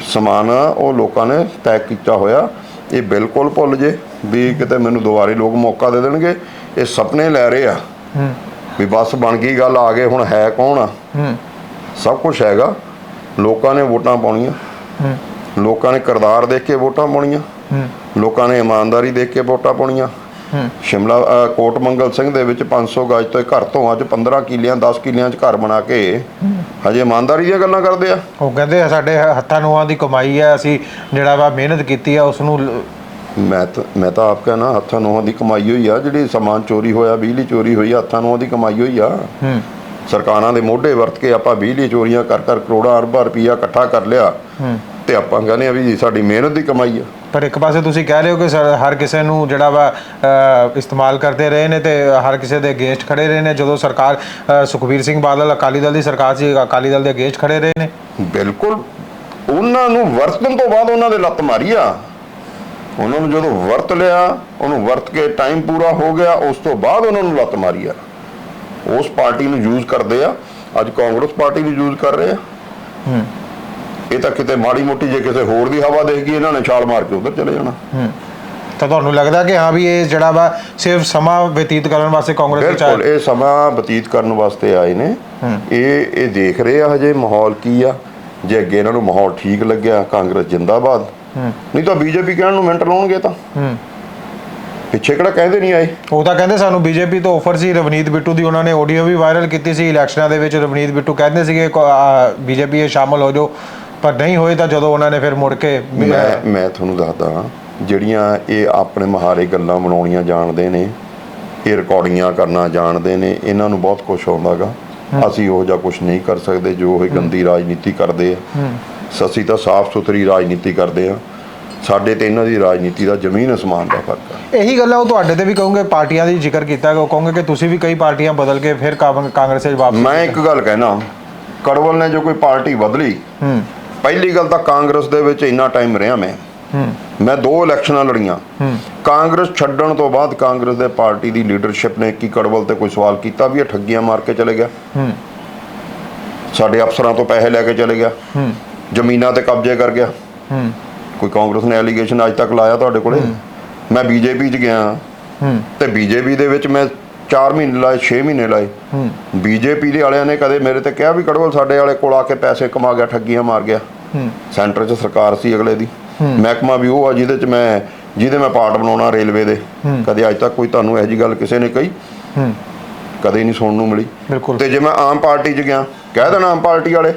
ਸਮਾਨ ਆ ਉਹ ਲੋਕਾਂ ਨੇ ਤੈਅ ਕੀਤਾ ਹੋਇਆ। ਇਹ ਬਿਲਕੁਲ ਭੁੱਲ ਜੇ ਵੀ ਕਿਤੇ ਮੈਨੂੰ ਦੁਬਾਰੇ ਲੋਕ ਮੌਕਾ ਦੇ ਦੇਣਗੇ। ਇਹ ਸੁਪਨੇ ਲੈ ਰਹੇ ਆ। ਹੂੰ। ਵੀ ਬਸ ਬਣ ਗਈ ਗੱਲ ਆ ਗਏ ਹੁਣ ਹੈ ਕੌਣ ਆ? ਹੂੰ। ਸਭ ਕੁਝ ਹੈਗਾ। ਲੋਕਾਂ ਨੇ ਵੋਟਾਂ ਪਾਉਣੀਆਂ। ਹੂੰ। ਲੋਕਾਂ ਨੇ ਕਰਦਾਰ ਦੇਖ ਕੇ ਵੋਟਾਂ ਪਾਉਣੀਆਂ। ਹੂੰ। ਲੋਕਾਂ ਨੇ ਇਮਾਨਦਾਰੀ ਦੇਖ ਕੇ ਵੋਟਾਂ ਪਾਉਣੀਆਂ। ਹੂੰ। ਸ਼ਿਮਲਾ ਕੋਟ ਮੰਗਲ ਸਿੰਘ ਦੇ ਵਿੱਚ 500 ਗਜ ਤੋਂ ਘਰ ਤੋਂ ਅੱਜ 15 ਕਿੱਲਿਆਂ 10 ਕਿੱਲਿਆਂ 'ਚ ਘਰ ਬਣਾ ਕੇ ਹਜੇ ਇਮਾਨਦਾਰੀ ਦੀਆਂ ਗੱਲਾਂ ਕਰਦੇ ਆ। ਉਹ ਕਹਿੰਦੇ ਸਾਡੇ ਹੱਥਾਂ ਨੂੰਹਾਂ ਦੀ ਕਮਾਈ ਹੈ ਅਸੀਂ ਜਿਹੜਾ ਵਾ ਮਿਹਨਤ ਕੀਤੀ ਆ ਉਸ ਨੂੰ ਮੈਂ ਤਾਂ ਮੈਂ ਤਾਂ ਆਪ ਕਹਿਣਾ ਹੱਥਾਂ ਨੂੰਹਾਂ ਦੀ ਕਮਾਈ ਹੋਈ ਆ ਜਿਹੜੀ ਸਮਾਨ ਚੋਰੀ ਹੋਇਆ ਬਿਜਲੀ ਚੋਰੀ ਹੋਈ ਆ ਹੱਥਾਂ ਨੂੰਹਾਂ ਦੀ ਕਮਾਈ ਹੋਈ ਆ। ਹੂੰ। ਸਰਕਾਰਾਂ ਦੇ ਮੋਢੇ ਵਰਤ ਕੇ ਆਪਾਂ ਬਿਜਲੀ ਚੋਰੀਆਂ ਕਰ ਕਰ ਕਰੋੜਾਂ ਅਰਬਾਂ ਰੁਪਈਆ ਇਕੱਠਾ ਕਰ ਲਿਆ। ਹੂੰ। ਤੇ ਆਪਾਂ ਕਹਿੰਦੇ ਆ ਵੀ ਸਾਡੀ ਮਿਹਨਤ ਦੀ ਕਮਾਈ ਆ। ਪਰ ਇੱਕ ਪਾਸੇ ਤੁਸੀਂ ਕਹਿ ਰਹੇ ਹੋ ਕਿ ਸਰ- ਹਰ ਕਿਸੇ ਨੂੰ ਜਿਹੜਾ ਵਾ ਅ, ਇਸਤੇਮਾਲ ਕਰਦੇ ਰਹੇ ਨੇ ਤੇ ਹਰ ਕਿਸੇ ਦੇ ਅਗੇਂਸਟ ਖੜੇ ਰਹੇ ਨੇ। ਜਦੋਂ ਸਰਕਾਰ ਅ, ਸੁਖਬੀਰ ਸਿੰਘ ਬਾਦਲ ਅਕਾਲੀ ਦਲ ਦੀ ਸਰਕਾਰ ਸੀ ਅਕਾਲੀ ਦਲ ਦੇ ਅਗੇਂਸਟ ਖੜੇ ਰਹੇ ਨੇ। ਬਿਲਕੁਲ। ਉਹਨਾਂ ਨੂੰ ਵਰਤਣ ਤੋਂ ਬਾਅਦ ਉਹਨਾਂ ਦੇ ਲੱਤ ਮਾਰੀ ਆ। ਉਹਨਾਂ ਨੂੰ ਜਦੋਂ ਵਰਤ ਲਿਆ ਉਹਨੂੰ ਵਰਤ ਕੇ ਟਾਈਮ ਪੂਰਾ ਹੋ ਗਿਆ ਉਸ ਤੋਂ ਬਾਅਦ ਉਹਨਾਂ ਨੂੰ ਲੱਤ ਮਾਰੀ ਆ। ਉਸ ਪਾਰਟੀ ਨੂੰ ਯੂਜ਼ ਕਰਦੇ ਆ। ਅੱਜ ਕਾਂਗਰਸ ਪਾਰਟੀ ਨੂੰ ਯੂਜ਼ ਕਰ ਰਹੇ ਆ। ਹੂੰ। ਇਹ ਤਾਂ ਕਿਤੇ ਮਾੜੀ ਮੋਟੀ ਜੇ ਕਿਸੇ ਹੋਰ ਦੀ ਹਵਾ ਦੇਖ ਗਈ ਇਹਨਾਂ ਨੇ ਛਾਲ ਮਾਰ ਕੇ ਉਧਰ ਚਲੇ ਜਾਣਾ। ਹੂੰ। ਤਾਂ ਤੁਹਾਨੂੰ ਲੱਗਦਾ ਕਿ ਹਾਂ ਵੀ ਇਹ ਜਿਹੜਾ ਵਾ ਸਿਰਫ ਸਮਾਂ ਬਤੀਤ ਕਰਨ ਵਾਸਤੇ ਕਾਂਗਰਸ ਬਿਲਕੁਲ ਆਇਆ ਇਹ ਸਮਾਂ ਬਤੀਤ ਕਰਨ ਵਾਸਤੇ ਆਏ ਨੇ। ਇਹ ਇਹ ਦੇਖ ਰਹੇ ਆ ਹਜੇ ਮਾਹੌਲ ਕੀ ਆ। ਜੇ ਅੱਗੇ ਇਹਨਾਂ ਨੂੰ ਮਾਹੌਲ ਠੀਕ ਲੱਗਿਆ ਕਾਂਗਰਸ ਜਿੰਦਾਬਾਦ। ਨਹੀਂ ਤਾਂ ਬੀਜੇਪੀ ਕਹਿਣ ਨੂੰ ਮਿੰਟ ਲਾਉਣਗੇ ਤਾਂ। ਹੂੰ। ਪਿੱਛੇ ਕਿਹੜਾ ਕਹਿੰਦੇ ਨਹੀਂ ਆਏ। ਉਹ ਤਾਂ ਕਹਿੰਦੇ ਸਾਨੂੰ ਬੀਜੇਪੀ ਤੋਂ ਆਫਰ ਸੀ ਰਵਨੀਤ ਬਿੱਟੂ ਦੀ ਉਹਨਾਂ ਨੇ ਆਡੀਓ ਵੀ ਵਾਇਰਲ ਕੀਤੀ ਸੀ ਇਲੈਕਸ਼ਨਾਂ ਦੇ ਵਿੱਚ ਰਵਨੀਤ ਬਿੱਟੂ ਕਹਿੰਦੇ ਸੀਗੇ ਬੀਜੇਪੀ ਇਹ ਸ਼ਾਮਲ ਹੋ ਜਾਓ। ਪਰ ਨਹੀਂ ਹੋਏ ਤਾਂ ਜਦੋਂ ਉਹਨਾਂ ਨੇ ਫਿਰ ਮੁੜ ਕੇ ਮੈਂ ਮੈਂ ਤੁਹਾਨੂੰ ਦੱਸਦਾ ਜਿਹੜੀਆਂ ਇਹ ਆਪਣੇ ਮਹਾਰੇ ਗੱਲਾਂ ਬਣਾਉਣੀਆਂ ਜਾਣਦੇ ਨੇ ਇਹ ਰਿਕਾਰਡਿੰਗਾਂ ਕਰਨਾ ਜਾਣਦੇ ਨੇ ਇਹਨਾਂ ਨੂੰ ਬਹੁਤ ਕੁਝ ਆਉਂਦਾਗਾ। ਅਸੀਂ ਉਹ ਜਿਹਾ ਕੁਝ ਨਹੀਂ ਕਰ ਸਕਦੇ ਜੋ ਇਹ ਗੰਦੀ ਰਾਜਨੀਤੀ ਕਰਦੇ ਆ। ਅਸੀਂ ਤਾਂ ਸਾਫ਼ ਸੁਥਰੀ ਰਾਜਨੀਤੀ ਕਰਦੇ ਆ ਸਾਡੇ ਤੇ ਇਹਨਾਂ ਦੀ ਰਾਜਨੀਤੀ ਦਾ ਜ਼ਮੀਨ ਅਸਮਾਨ ਦਾ ਫ਼ਰਕ ਆ। ਇਹੀ ਗੱਲਾਂ ਉਹ ਤੁਹਾਡੇ ਤੇ ਵੀ ਕਹੋਗੇ ਪਾਰਟੀਆਂ ਦੀ ਜ਼ਿਕਰ ਕੀਤਾ ਉਹ ਕਹੋਗੇ ਕਿ ਤੁਸੀਂ ਵੀ ਕਈ ਪਾਰਟੀਆਂ ਬਦਲ ਕੇ ਫਿਰ ਕਾਂਗ- ਕਾਂਗਰਸ ਵਿੱਚ ਵਾਪਸ ਮੈਂ ਇੱਕ ਗੱਲ ਕਹਿਣਾ ਕੜਵਲ ਨੇ ਜੋ ਕੋਈ ਪਾਰਟੀ ਬਦਲੀ ਹੂੰ। ਪਹਿਲੀ ਗੱਲ ਤਾਂ ਕਾਂਗਰਸ ਦੇ ਵਿੱਚ ਇੰਨਾ ਟਾਈਮ ਰਿਹਾ ਮੈਂ। ਹੂੰ। ਮੈਂ ਦੋ ਇਲੈਕਸ਼ਨਾਂ ਲੜੀਆਂ। ਹੂੰ। ਕਾਂਗਰਸ ਛੱਡਣ ਤੋਂ ਬਾਅਦ ਕਾਂਗਰਸ ਦੇ ਪਾਰਟੀ ਦੀ ਲੀਡਰਸ਼ਿਪ ਨੇ ਕੀ ਕੜਵਲ ਤੇ ਕੋਈ ਸਵਾਲ ਕੀਤਾ ਵੀ ਇਹ ਠੱਗੀਆਂ ਮਾਰ ਕੇ ਚਲੇ ਗਿਆ। ਹੂੰ। ਸਾਡੇ ਅਫਸਰਾਂ ਤੋਂ ਪੈਸੇ ਲੈ ਕੇ ਚਲੇ ਗਿਆ। ਹੂੰ। ਜ਼ਮੀਨਾਂ ਤੇ ਕਬਜ਼ੇ ਕਰ ਗਿਆ। ਹੂੰ। ਕੋਈ ਕਾਂਗਰਸ ਨੇ ਐਲੀਗੇਸ਼ਨ ਅੱਜ ਤੱਕ ਲਾਇਆ ਤੁਹਾਡੇ ਕੋਲੇ? ਮੈਂ ਬੀਜੇਪੀ 'ਚ ਗਿਆ। ਹੂੰ। ਤੇ ਬੀਜੇਪੀ ਦੇ ਵਿੱਚ ਮੈਂ 4 ਮਹੀਨੇ ਲਾਏ 6 ਮਹੀਨੇ ਲਾਏ। ਹੂੰ। ਬੀਜੇਪੀ ਦੇ ਵਾਲਿਆਂ ਨੇ ਕਦੇ ਮੇਰੇ ਤੇ ਕਿਹਾ ਵੀ ਕੜਵਲ ਸਾਡੇ ਵਾਲੇ ਕੋਲ ਆ ਕੇ ਪੈਸੇ ਕਮਾ ਗਿਆ ਠੱਗੀਆਂ ਮਾਰ ਗਿਆ। ਹੂੰ। ਸੈਂਟਰ 'ਚ ਸਰਕਾਰ ਸੀ ਅਗਲੇ ਦੀ। ਮਹਿਕਮਾ ਵੀ ਉਹ ਆ ਜਿਹਦੇ 'ਚ ਮੈਂ ਜਿਹਦੇ ਮੈਂ ਪਾਰਟ ਬਣਾਉਣਾ ਰੇਲਵੇ ਦੇ। ਕਦੇ ਅੱਜ ਤੱਕ ਕੋਈ ਤੁਹਾਨੂੰ ਇਹੋ ਜੀ ਗੱਲ ਕਿਸੇ ਨੇ ਕਹੀ? ਹੂੰ। ਕਦੇ ਨਹੀਂ ਸੁਣਨ ਨੂੰ ਮਿਲੀ। ਤੇ ਜੇ ਮੈਂ ਆਮ ਪਾਰਟੀ 'ਚ ਗਿਆ ਕਹਿ ਦੇਣਾ ਆਮ ਪਾਰਟੀ ਵਾਲੇ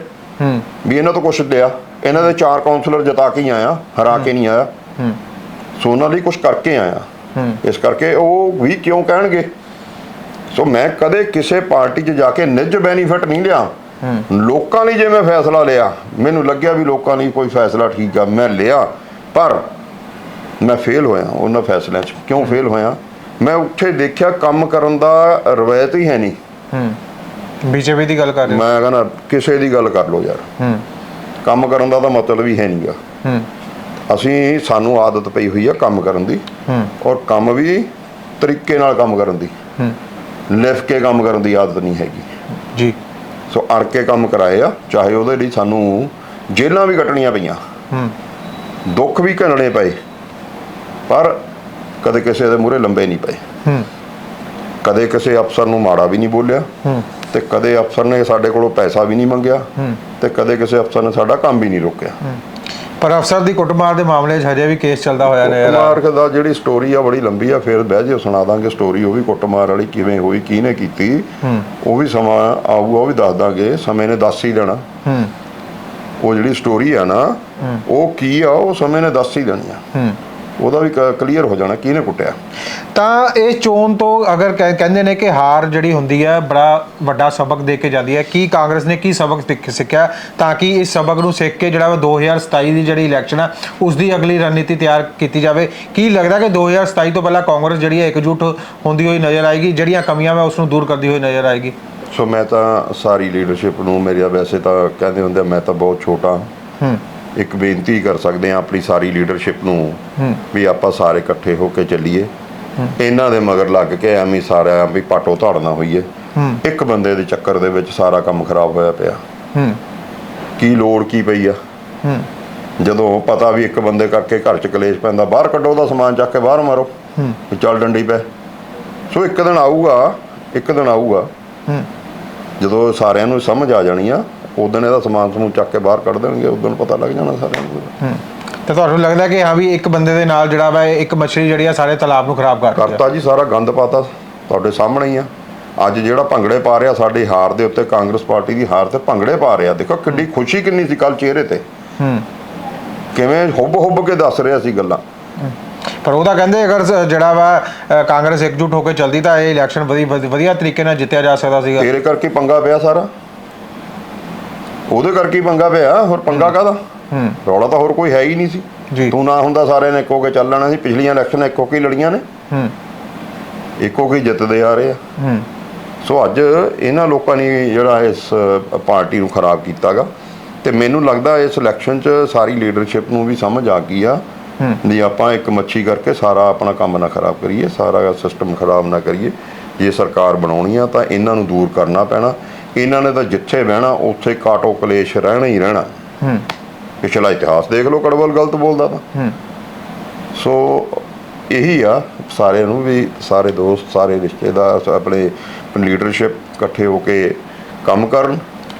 ਵੀ ਇਹਨਾਂ ਤੋਂ ਕੁਛ ਲਿਆ ਇਹਨਾਂ ਦੇ ਚਾਰ ਕਾਉਂਸਲਰ ਜਿਤਾ ਕੇ ਹੀ ਆਇਆ ਹਰਾ ਕੇ ਨਹੀਂ ਆਇਆ। ਹੂੰ। ਸੋ ਉਹਨਾਂ ਲਈ ਕੁਛ ਕਰਕੇ ਆਇਆ। ਹੂੰ। ਇਸ ਕਰਕੇ ਉਹ ਵੀ ਕਿਉਂ ਕਹਿਣਗੇ? ਸੋ ਮੈਂ ਕਦੇ ਕਿਸੇ ਪਾਰਟੀ 'ਚ ਜਾ ਕੇ ਨਿੱਜ ਬੈਨੀਫਿਟ ਨਹੀਂ ਲਿਆ। ਲੋਕਾਂ ਲਈ ਜੇ ਮੈਂ ਫੈਸਲਾ ਲਿਆ ਮੈਨੂੰ ਲੱਗਿਆ ਵੀ ਲੋਕਾਂ ਲਈ ਕੋਈ ਫੈਸਲਾ ਠੀਕ ਆ ਮੈਂ ਲਿਆ। ਪਰ ਮੈਂ ਫੇਲ ਹੋਇਆ ਉਹਨਾਂ ਫੈਸਲਿਆਂ 'ਚ। ਕਿਉਂ ਫੇਲ ਹੋਇਆ? ਮੈਂ ਉੱਥੇ ਦੇਖਿਆ ਕੰਮ ਕਰਨ ਦਾ ਰਵਾਇਤ ਹੀ ਹੈ ਨਹੀਂ। ਹੂੰ। ਬੀਜੇਪੀ ਦੀ ਗੱਲ ਕਰ ਰਹੇ ਹੋ? ਮੈਂ ਕਹਿੰਦਾ ਕਿਸੇ ਦੀ ਗੱਲ ਕਰ ਲਓ ਯਾਰ। ਹੂੰ। ਕੰਮ ਕਰਨ ਦਾ ਤਾਂ ਮਤਲਬ ਹੀ ਹੈ ਨਹੀਂਗਾ। ਹੂੰ। ਅਸੀਂ ਸਾਨੂੰ ਆਦਤ ਪਈ ਹੋਈ ਆ ਕੰਮ ਕਰਨ ਦੀ। ਹੂੰ। ਔਰ ਕੰਮ ਵੀ ਤਰੀਕੇ ਨਾਲ ਕੰਮ ਕਰਨ ਦੀ। ਹੂੰ। ਲਿਫ ਕੇ ਕੰਮ ਕਰਨ ਦੀ ਆਦਤ ਨਹੀਂ ਹੈਗੀ। ਜੀ। ਸੋ ਅੜ ਕੇ ਕੰਮ ਕਰਾਏ ਆ ਚਾਹੇ ਉਹਦੇ ਲਈ ਸਾਨੂੰ ਜੇਲਾਂ ਵੀ ਕੱਟਣੀਆਂ ਪਈਆਂ। ਹੂੰ। ਦੁੱਖ ਵੀ ਘਣਣੇ ਪਏ। ਪਰ ਕਦੇ ਕਿਸੇ ਦੇ ਮੂਹਰੇ ਲੰਬੇ ਨਹੀਂ ਪਏ। ਹੂੰ। ਕਦੇ ਕਿਸੇ ਅਫਸਰ ਨੂੰ ਮਾੜਾ ਵੀ ਨਹੀਂ ਬੋਲਿਆ ਤੇ ਕਦੇ ਅਫਸਰ ਨੇ ਸਾਡੇ ਕੋਲੋਂ ਪੈਸਾ ਵੀ ਨਹੀਂ ਮੰਗਿਆ। ਤੇ ਕਦੇ ਕਿਸੇ ਅਫਸਰ ਨੇ ਸਾਡਾ ਕੰਮ ਵੀ ਨਹੀਂ ਰੋਕਿਆ। ਪਰ ਅਫਸਰ ਦੀ ਕੁੱਟਮਾਰ ਦੇ ਮਾਮਲੇ 'ਚ ਹਜੇ ਵੀ ਕੇਸ ਚੱਲਦਾ ਹੋਇਆ ਰਿਹਾ। ਕੁਮਾਰ ਦਾ ਜਿਹੜੀ ਸਟੋਰੀ ਆ ਬੜੀ ਲੰਬੀ ਆ ਫਿਰ ਬਹਿ ਜੇ ਸੁਣਾ ਦਾਂਗੇ ਸਟੋਰੀ ਉਹ ਵੀ ਕੁੱਟਮਾਰ ਵਾਲੀ ਕਿਵੇਂ ਹੋਈ ਕਿਹਨੇ ਕੀਤੀ ਉਹ ਵੀ ਸਮਾਂ ਆਊਗਾ ਉਹ ਵੀ ਦੱਸ ਦਾਂਗੇ ਸਮੇਂ ਨੇ ਦੱਸ ਹੀ ਦੇਣਾ। ਉਹ ਜਿਹੜੀ ਸਟੋਰੀ ਆ ਨਾ ਉਹ ਕੀ ਆ ਉਹ ਸਮੇਂ ਨੇ ਦੱਸ ਹੀ ਦੇਣੀ ਆ। ਉਹਦਾ ਵੀ ਕਲੀਅਰ ਹੋ ਜਾਣਾ ਕਿਹਨੇ ਕੁੱਟਿਆ? ਤਾਂ ਇਹ ਚੋਣ ਤੋਂ ਅਗਰ ਕਹਿ- ਕਹਿੰਦੇ ਨੇ ਕਿ ਹਾਰ ਜਿਹੜੀ ਹੁੰਦੀ ਹੈ ਬੜਾ ਵੱਡਾ ਸਬਕ ਦੇ ਕੇ ਜਾਂਦੀ ਹੈ। ਕੀ ਕਾਂਗਰਸ ਨੇ ਕੀ ਸਬਕ ਸਿੱਖ- ਸਿੱਖਿਆ ਤਾਂ ਕਿ ਇਸ ਸਬਕ ਨੂੰ ਸਿੱਖ ਕੇ ਜਿਹੜਾ ਵਾ 2027 ਦੀ ਜਿਹੜੀ ਇਲੈਕਸ਼ਨ ਆ ਉਸ ਦੀ ਅਗਲੀ ਰਣਨੀਤੀ ਤਿਆਰ ਕੀਤੀ ਜਾਵੇ। ਕੀ ਲੱਗਦਾ ਕਿ 2027 ਤੋਂ ਪਹਿਲਾਂ ਕਾਂਗਰਸ ਜਿਹੜੀ ਹੈ ਇਕਜੁੱਟ ਹੁੰਦੀ ਹੋਈ ਨਜ਼ਰ ਆਏਗੀ? ਜਿਹੜੀਆਂ ਕਮੀਆਂ ਵਾ ਉਸ ਨੂੰ ਦੂਰ ਕਰਦੀ ਹੋਈ ਨਜ਼ਰ ਆਏਗੀ। ਸੋ ਮੈਂ ਤਾਂ ਸਾਰੀ ਲੀਡਰਸ਼ਿਪ ਨੂੰ ਮੇਰਾ ਵੈਸੇ ਤਾਂ ਕਹਿੰਦੇ ਹੁੰਦੇ ਆ, ਮੈਂ ਤਾਂ ਬਹੁਤ ਛੋਟਾ। ਹੂੰ। ਇੱਕ ਬੇਨਤੀ ਕਰ ਸਕਦੇ ਆ ਆਪਣੀ ਸਾਰੀ ਲੀਡਰਸ਼ਿਪ ਨੂੰ ਵੀ ਆਪਾਂ ਸਾਰੇ ਇਕੱਠੇ ਹੋ ਕੇ ਚੱਲੀਏ। ਇਹਨਾਂ ਦੇ ਮਗਰ ਲੱਗ ਕੇ ਐਵੇਂ ਸਾਰਾ ਵੀ ਪਾਟੋ ਧੜਨਾ ਹੋਈਏ ਇੱਕ ਬੰਦੇ ਦੇ ਚੱਕਰ ਦੇ ਵਿੱਚ ਸਾਰਾ ਕੰਮ ਖਰਾਬ ਹੋਇਆ ਪਿਆ। ਕੀ ਲੋੜ ਕੀ ਪਈ ਆ? ਜਦੋਂ ਪਤਾ ਵੀ ਇੱਕ ਬੰਦੇ ਕਰਕੇ ਘਰ ਚ ਕਲੇਸ਼ ਪੈਂਦਾ ਬਾਹਰ ਕੱਢੋ ਉਹਦਾ ਸਮਾਨ ਚੱਕ ਕੇ ਬਾਹਰ ਮਾਰੋ। ਚੱਲ ਡੰਡੀ ਪੈ। ਸੋ ਇੱਕ ਦਿਨ ਆਊਗਾ ਇੱਕ ਦਿਨ ਆਊਗਾ। ਜਦੋਂ ਸਾਰਿਆਂ ਨੂੰ ਸਮਝ ਆ ਜਾਣੀ ਆ ਉਦੋਂ ਇਹਦਾ ਸਮਾਨ ਸਮੂਹ ਚੱਕ ਕੇ ਬਾਹਰ ਕੱਢ ਦੇਣਗੇ ਉਦੋਂ ਪਤਾ ਲੱਗ ਜਾਣਾ ਸਾਰਿਆਂ ਨੂੰ। ਹੂੰ। ਤੇ ਤੁਹਾਨੂੰ ਲੱਗਦਾ ਕਿ ਹਾਂ ਵੀ ਇੱਕ ਬੰਦੇ ਦੇ ਨਾਲ ਜਿਹੜਾ ਵਾ ਇੱਕ ਮੱਛਲੀ ਜਿਹੜੀ ਆ ਸਾਰੇ ਤਾਲਾਬ ਨੂੰ ਖਰਾਬ ਕਰ ਕਰਤਾ ਜੀ ਸਾਰਾ ਗੰਦ ਪਾਤਾ ਤੁਹਾਡੇ ਸਾਹਮਣੇ ਹੀ ਆ। ਅੱਜ ਜਿਹੜਾ ਭੰਗੜੇ ਪਾ ਰਿਹਾ ਸਾਡੀ ਹਾਰ ਦੇ ਉੱਤੇ ਕਾਂਗਰਸ ਪਾਰਟੀ ਦੀ ਹਾਰ ਤੇ ਭੰਗੜੇ ਪਾ ਰਿਹਾ। ਦੇਖੋ ਕਿੰਨੀ ਖੁਸ਼ੀ ਕਿੰਨੀ ਸੀ ਕੱਲ ਚਿਹਰੇ ਤੇ। ਹੂੰ। ਕਿਵੇਂ ਹੁੱਬ ਹੁੱਬ ਕੇ ਦੱਸ ਰਿਹਾ ਸੀ ਗੱਲਾਂ। ਪਰ ਉਹਦਾ ਕਹਿੰਦੇ ਅਗਰ ਜਿਹੜਾ ਵਾ ਕਾਂਗਰਸ ਇਕਜੁੱਟ ਹੋ ਕੇ ਚੱਲਦੀ ਤਾਂ ਇਹ ਇਲੈਕਸ਼ਨ ਵਧੀ ਵਧ- ਵਧੀਆ ਤਰੀਕੇ ਨਾਲ ਜਿੱਤਿਆ ਜਾ ਸਕਦਾ ਸੀਗਾ। ਤੇਰੇ ਕਰਕੇ ਪੰਗਾ ਪਿਆ ਸਾਰਾ। ਉਹਦੇ ਕਰਕੇ ਹੀ ਪੰਗਾ ਪਿਆ ਹੋਰ ਪੰਗਾ ਕਾਦਾ ਹੂੰ। ਰੌਲਾ ਤਾਂ ਹੋਰ ਕੋਈ ਹੈ ਹੀ ਨਹੀਂ ਸੀ। ਤੂੰ ਨਾ ਹੁੰਦਾ ਸਾਰਿਆਂ ਨੇ ਇੱਕੋ ਕੇ ਚੱਲ ਲੈਣਾ ਸੀ ਪਿਛਲੀਆਂ ਇਲੈਕਸ਼ਨ ਇੱਕੋ ਕੇ ਲੜੀਆਂ ਨੇ। ਹੂੰ। ਇੱਕੋ ਕੇ ਜਿੱਤਦੇ ਆ ਰਹੇ ਆ। ਹੂੰ। ਸੋ ਅੱਜ ਇਹਨਾਂ ਲੋਕਾਂ ਨੇ ਜਿਹੜਾ ਇਸ ਪਾਰਟੀ ਨੂੰ ਖਰਾਬ ਕੀਤਾਗਾ। ਤੇ ਮੈਨੂੰ ਲੱਗਦਾ ਇਸ ਇਲੈਕਸ਼ਨ 'ਚ ਸਾਰੀ ਲੀਡਰਸ਼ਿਪ ਨੂੰ ਵੀ ਸਮਝ ਆ ਗਈ ਆ। ਵੀ ਆਪਾਂ ਇੱਕ ਮੱਛੀ ਕਰਕੇ ਸਾਰਾ ਆਪਣਾ ਕੰਮ ਨਾ ਖਰਾਬ ਕਰੀਏ ਸਾਰਾ ਸਿਸਟਮ ਖਰਾਬ ਨਾ ਕਰੀਏ। ਜੇ ਸਰਕਾਰ ਬਣਾਉਣੀ ਆ ਤਾਂ ਇਹਨਾਂ ਨੂੰ ਦੂਰ ਕਰਨਾ ਪੈਣਾ। ਇਹਨਾਂ ਨੇ ਤਾਂ ਜਿੱਥੇ ਬਹਿਣਾ ਉੱਥੇ ਕਾਟੋ ਕਲੇਸ਼ ਰਹਿਣਾ ਹੀ ਰਹਿਣਾ। ਹੂੰ। ਪਿਛਲਾ ਇਤਿਹਾਸ ਦੇਖ ਲਓ ਕੜਵਲ ਗਲਤ ਬੋਲਦਾ ਤਾਂ। ਹੂੰ। ਸੋ ਇਹੀ ਆ ਸਾਰਿਆਂ ਨੂੰ ਵੀ ਸਾਰੇ ਦੋਸਤ ਸਾਰੇ ਰਿਸ਼ਤੇਦਾਰ ਆਪਣੇ ਲੀਡਰਸ਼ਿਪ ਇਕੱਠੇ ਹੋ ਕੇ ਕੰਮ ਕਰਨ।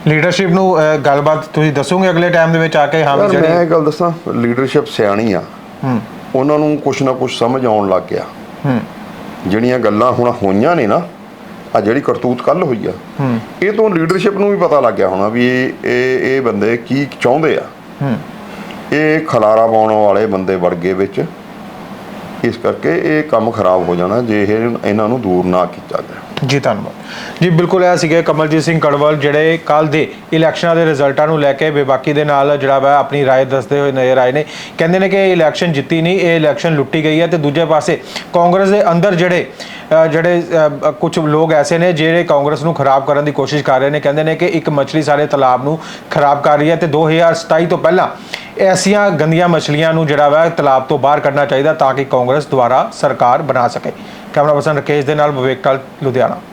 ਲੀਡਰਸ਼ਿਪ ਨੂੰ ਗੱਲਬਾਤ ਤੁਸੀਂ ਦੱਸੋਗੇ ਅਗਲੇ ਟਾਈਮ ਦੇ ਵਿੱਚ ਆ ਕੇ? ਹਾਂ ਵੀ ਮੈਂ ਜਿਹੜੇ ਇਹ ਗੱਲ ਦੱਸਾਂ ਲੀਡਰਸ਼ਿਪ ਸਿਆਣੀ ਆ। ਹੂੰ। ਉਹਨਾਂ ਨੂੰ ਕੁਛ ਨਾ ਕੁਛ ਸਮਝ ਆਉਣ ਲੱਗ ਗਿਆ। ਹੂੰ। ਜਿਹੜੀਆਂ ਗੱਲਾਂ ਹੁਣ ਹੋਈਆਂ ਨੇ ਨਾ ਆ ਜਿਹੜੀ ਕਰਤੂਤ ਕੱਲ ਹੋਈ ਆ ਹੂੰ। ਇਹ ਤੋਂ ਲੀਡਰਸ਼ਿਪ ਨੂੰ ਵੀ ਪਤਾ ਲੱਗ ਗਿਆ ਹੋਣਾ ਵੀ ਇਹ ਇਹ ਇਹ ਬੰਦੇ ਕੀ ਚਾਹੁੰਦੇ ਆ। ਹੂੰ। ਇਹ ਖਲਾਰਾ ਪਾਉਣ ਵਾਲੇ ਬੰਦੇ ਵਰਗੇ ਵਿੱਚ ਇਸ ਕਰਕੇ ਇਹ ਕੰਮ ਖਰਾਬ ਹੋ ਜਾਣਾ ਜੇ ਇਹ ਇਹਨਾਂ ਨੂੰ ਦੂਰ ਨਾ ਕੀਤਾ ਗਿਆ ਜੀ ਧੰਨਵਾਦ ਜੀ ਬਿਲਕੁਲ ਇਹ ਸੀਗੇ ਕਮਲਜੀਤ ਸਿੰਘ ਕੜਵਲ ਜਿਹੜੇ ਕੱਲ ਦੇ ਇਲੈਕਸ਼ਨਾਂ ਦੇ ਰਿਜ਼ਲਟਾਂ ਨੂੰ ਲੈ ਕੇ ਬੇਬਾਕੀ ਦੇ ਨਾਲ ਜਿਹੜਾ ਵਾ ਆਪਣੀ رائے ਦੱਸਦੇ ਹੋਏ ਨਜ਼ਰ ਆਏ ਨੇ ਕਹਿੰਦੇ ਨੇ ਕਿ ਇਹ ਇਲੈਕਸ਼ਨ ਜਿੱਤੀ ਨਹੀਂ ਇਹ ਇਲੈਕਸ਼ਨ ਲੁੱਟੀ ਗਈ ਹੈ ਤੇ ਦੂਜੇ ਪਾਸੇ ਕਾਂਗਰਸ ਦੇ ਅੰਦਰ ਜਿਹੜੇ ਅ, ਜਿਹੜੇ ਕੁਝ ਲੋਕ ਐਸੇ ਨੇ ਜਿਹੜੇ ਕਾਂਗਰਸ ਨੂੰ ਖਰਾਬ ਕਰਨ ਦੀ ਕੋਸ਼ਿਸ਼ ਕਰ ਰਹੇ ਨੇ ਕਹਿੰਦੇ ਨੇ ਕਿ ਇੱਕ ਮਛਲੀ ਸਾਰੇ ਤਾਲਾਬ ਨੂੰ ਖਰਾਬ ਕਰ ਰਹੀ ਹੈ ਤੇ 2027 ਤੋਂ ਪਹਿਲਾਂ ਐਸੀਆਂ ਗੰਦੀਆਂ ਮਛਲੀਆਂ ਨੂੰ ਜਿਹੜਾ ਵਾ ਤਾਲਾਬ ਤੋਂ ਬਾਹਰ ਕੱਢਣਾ ਚਾਹੀਦਾ ਤਾਂ ਕਿ ਕਾਂਗਰਸ ਦੁਆਰਾ ਸਰਕਾਰ ਬਣਾ ਸਕੇ ਕੈਮਰਾ ਪਰਸਨ ਰਕੇਸ਼ ਦੇ ਨਾਲ ਵਿਵੇਕ ਕਾਲ ਲੁਧਿਆਣਾ।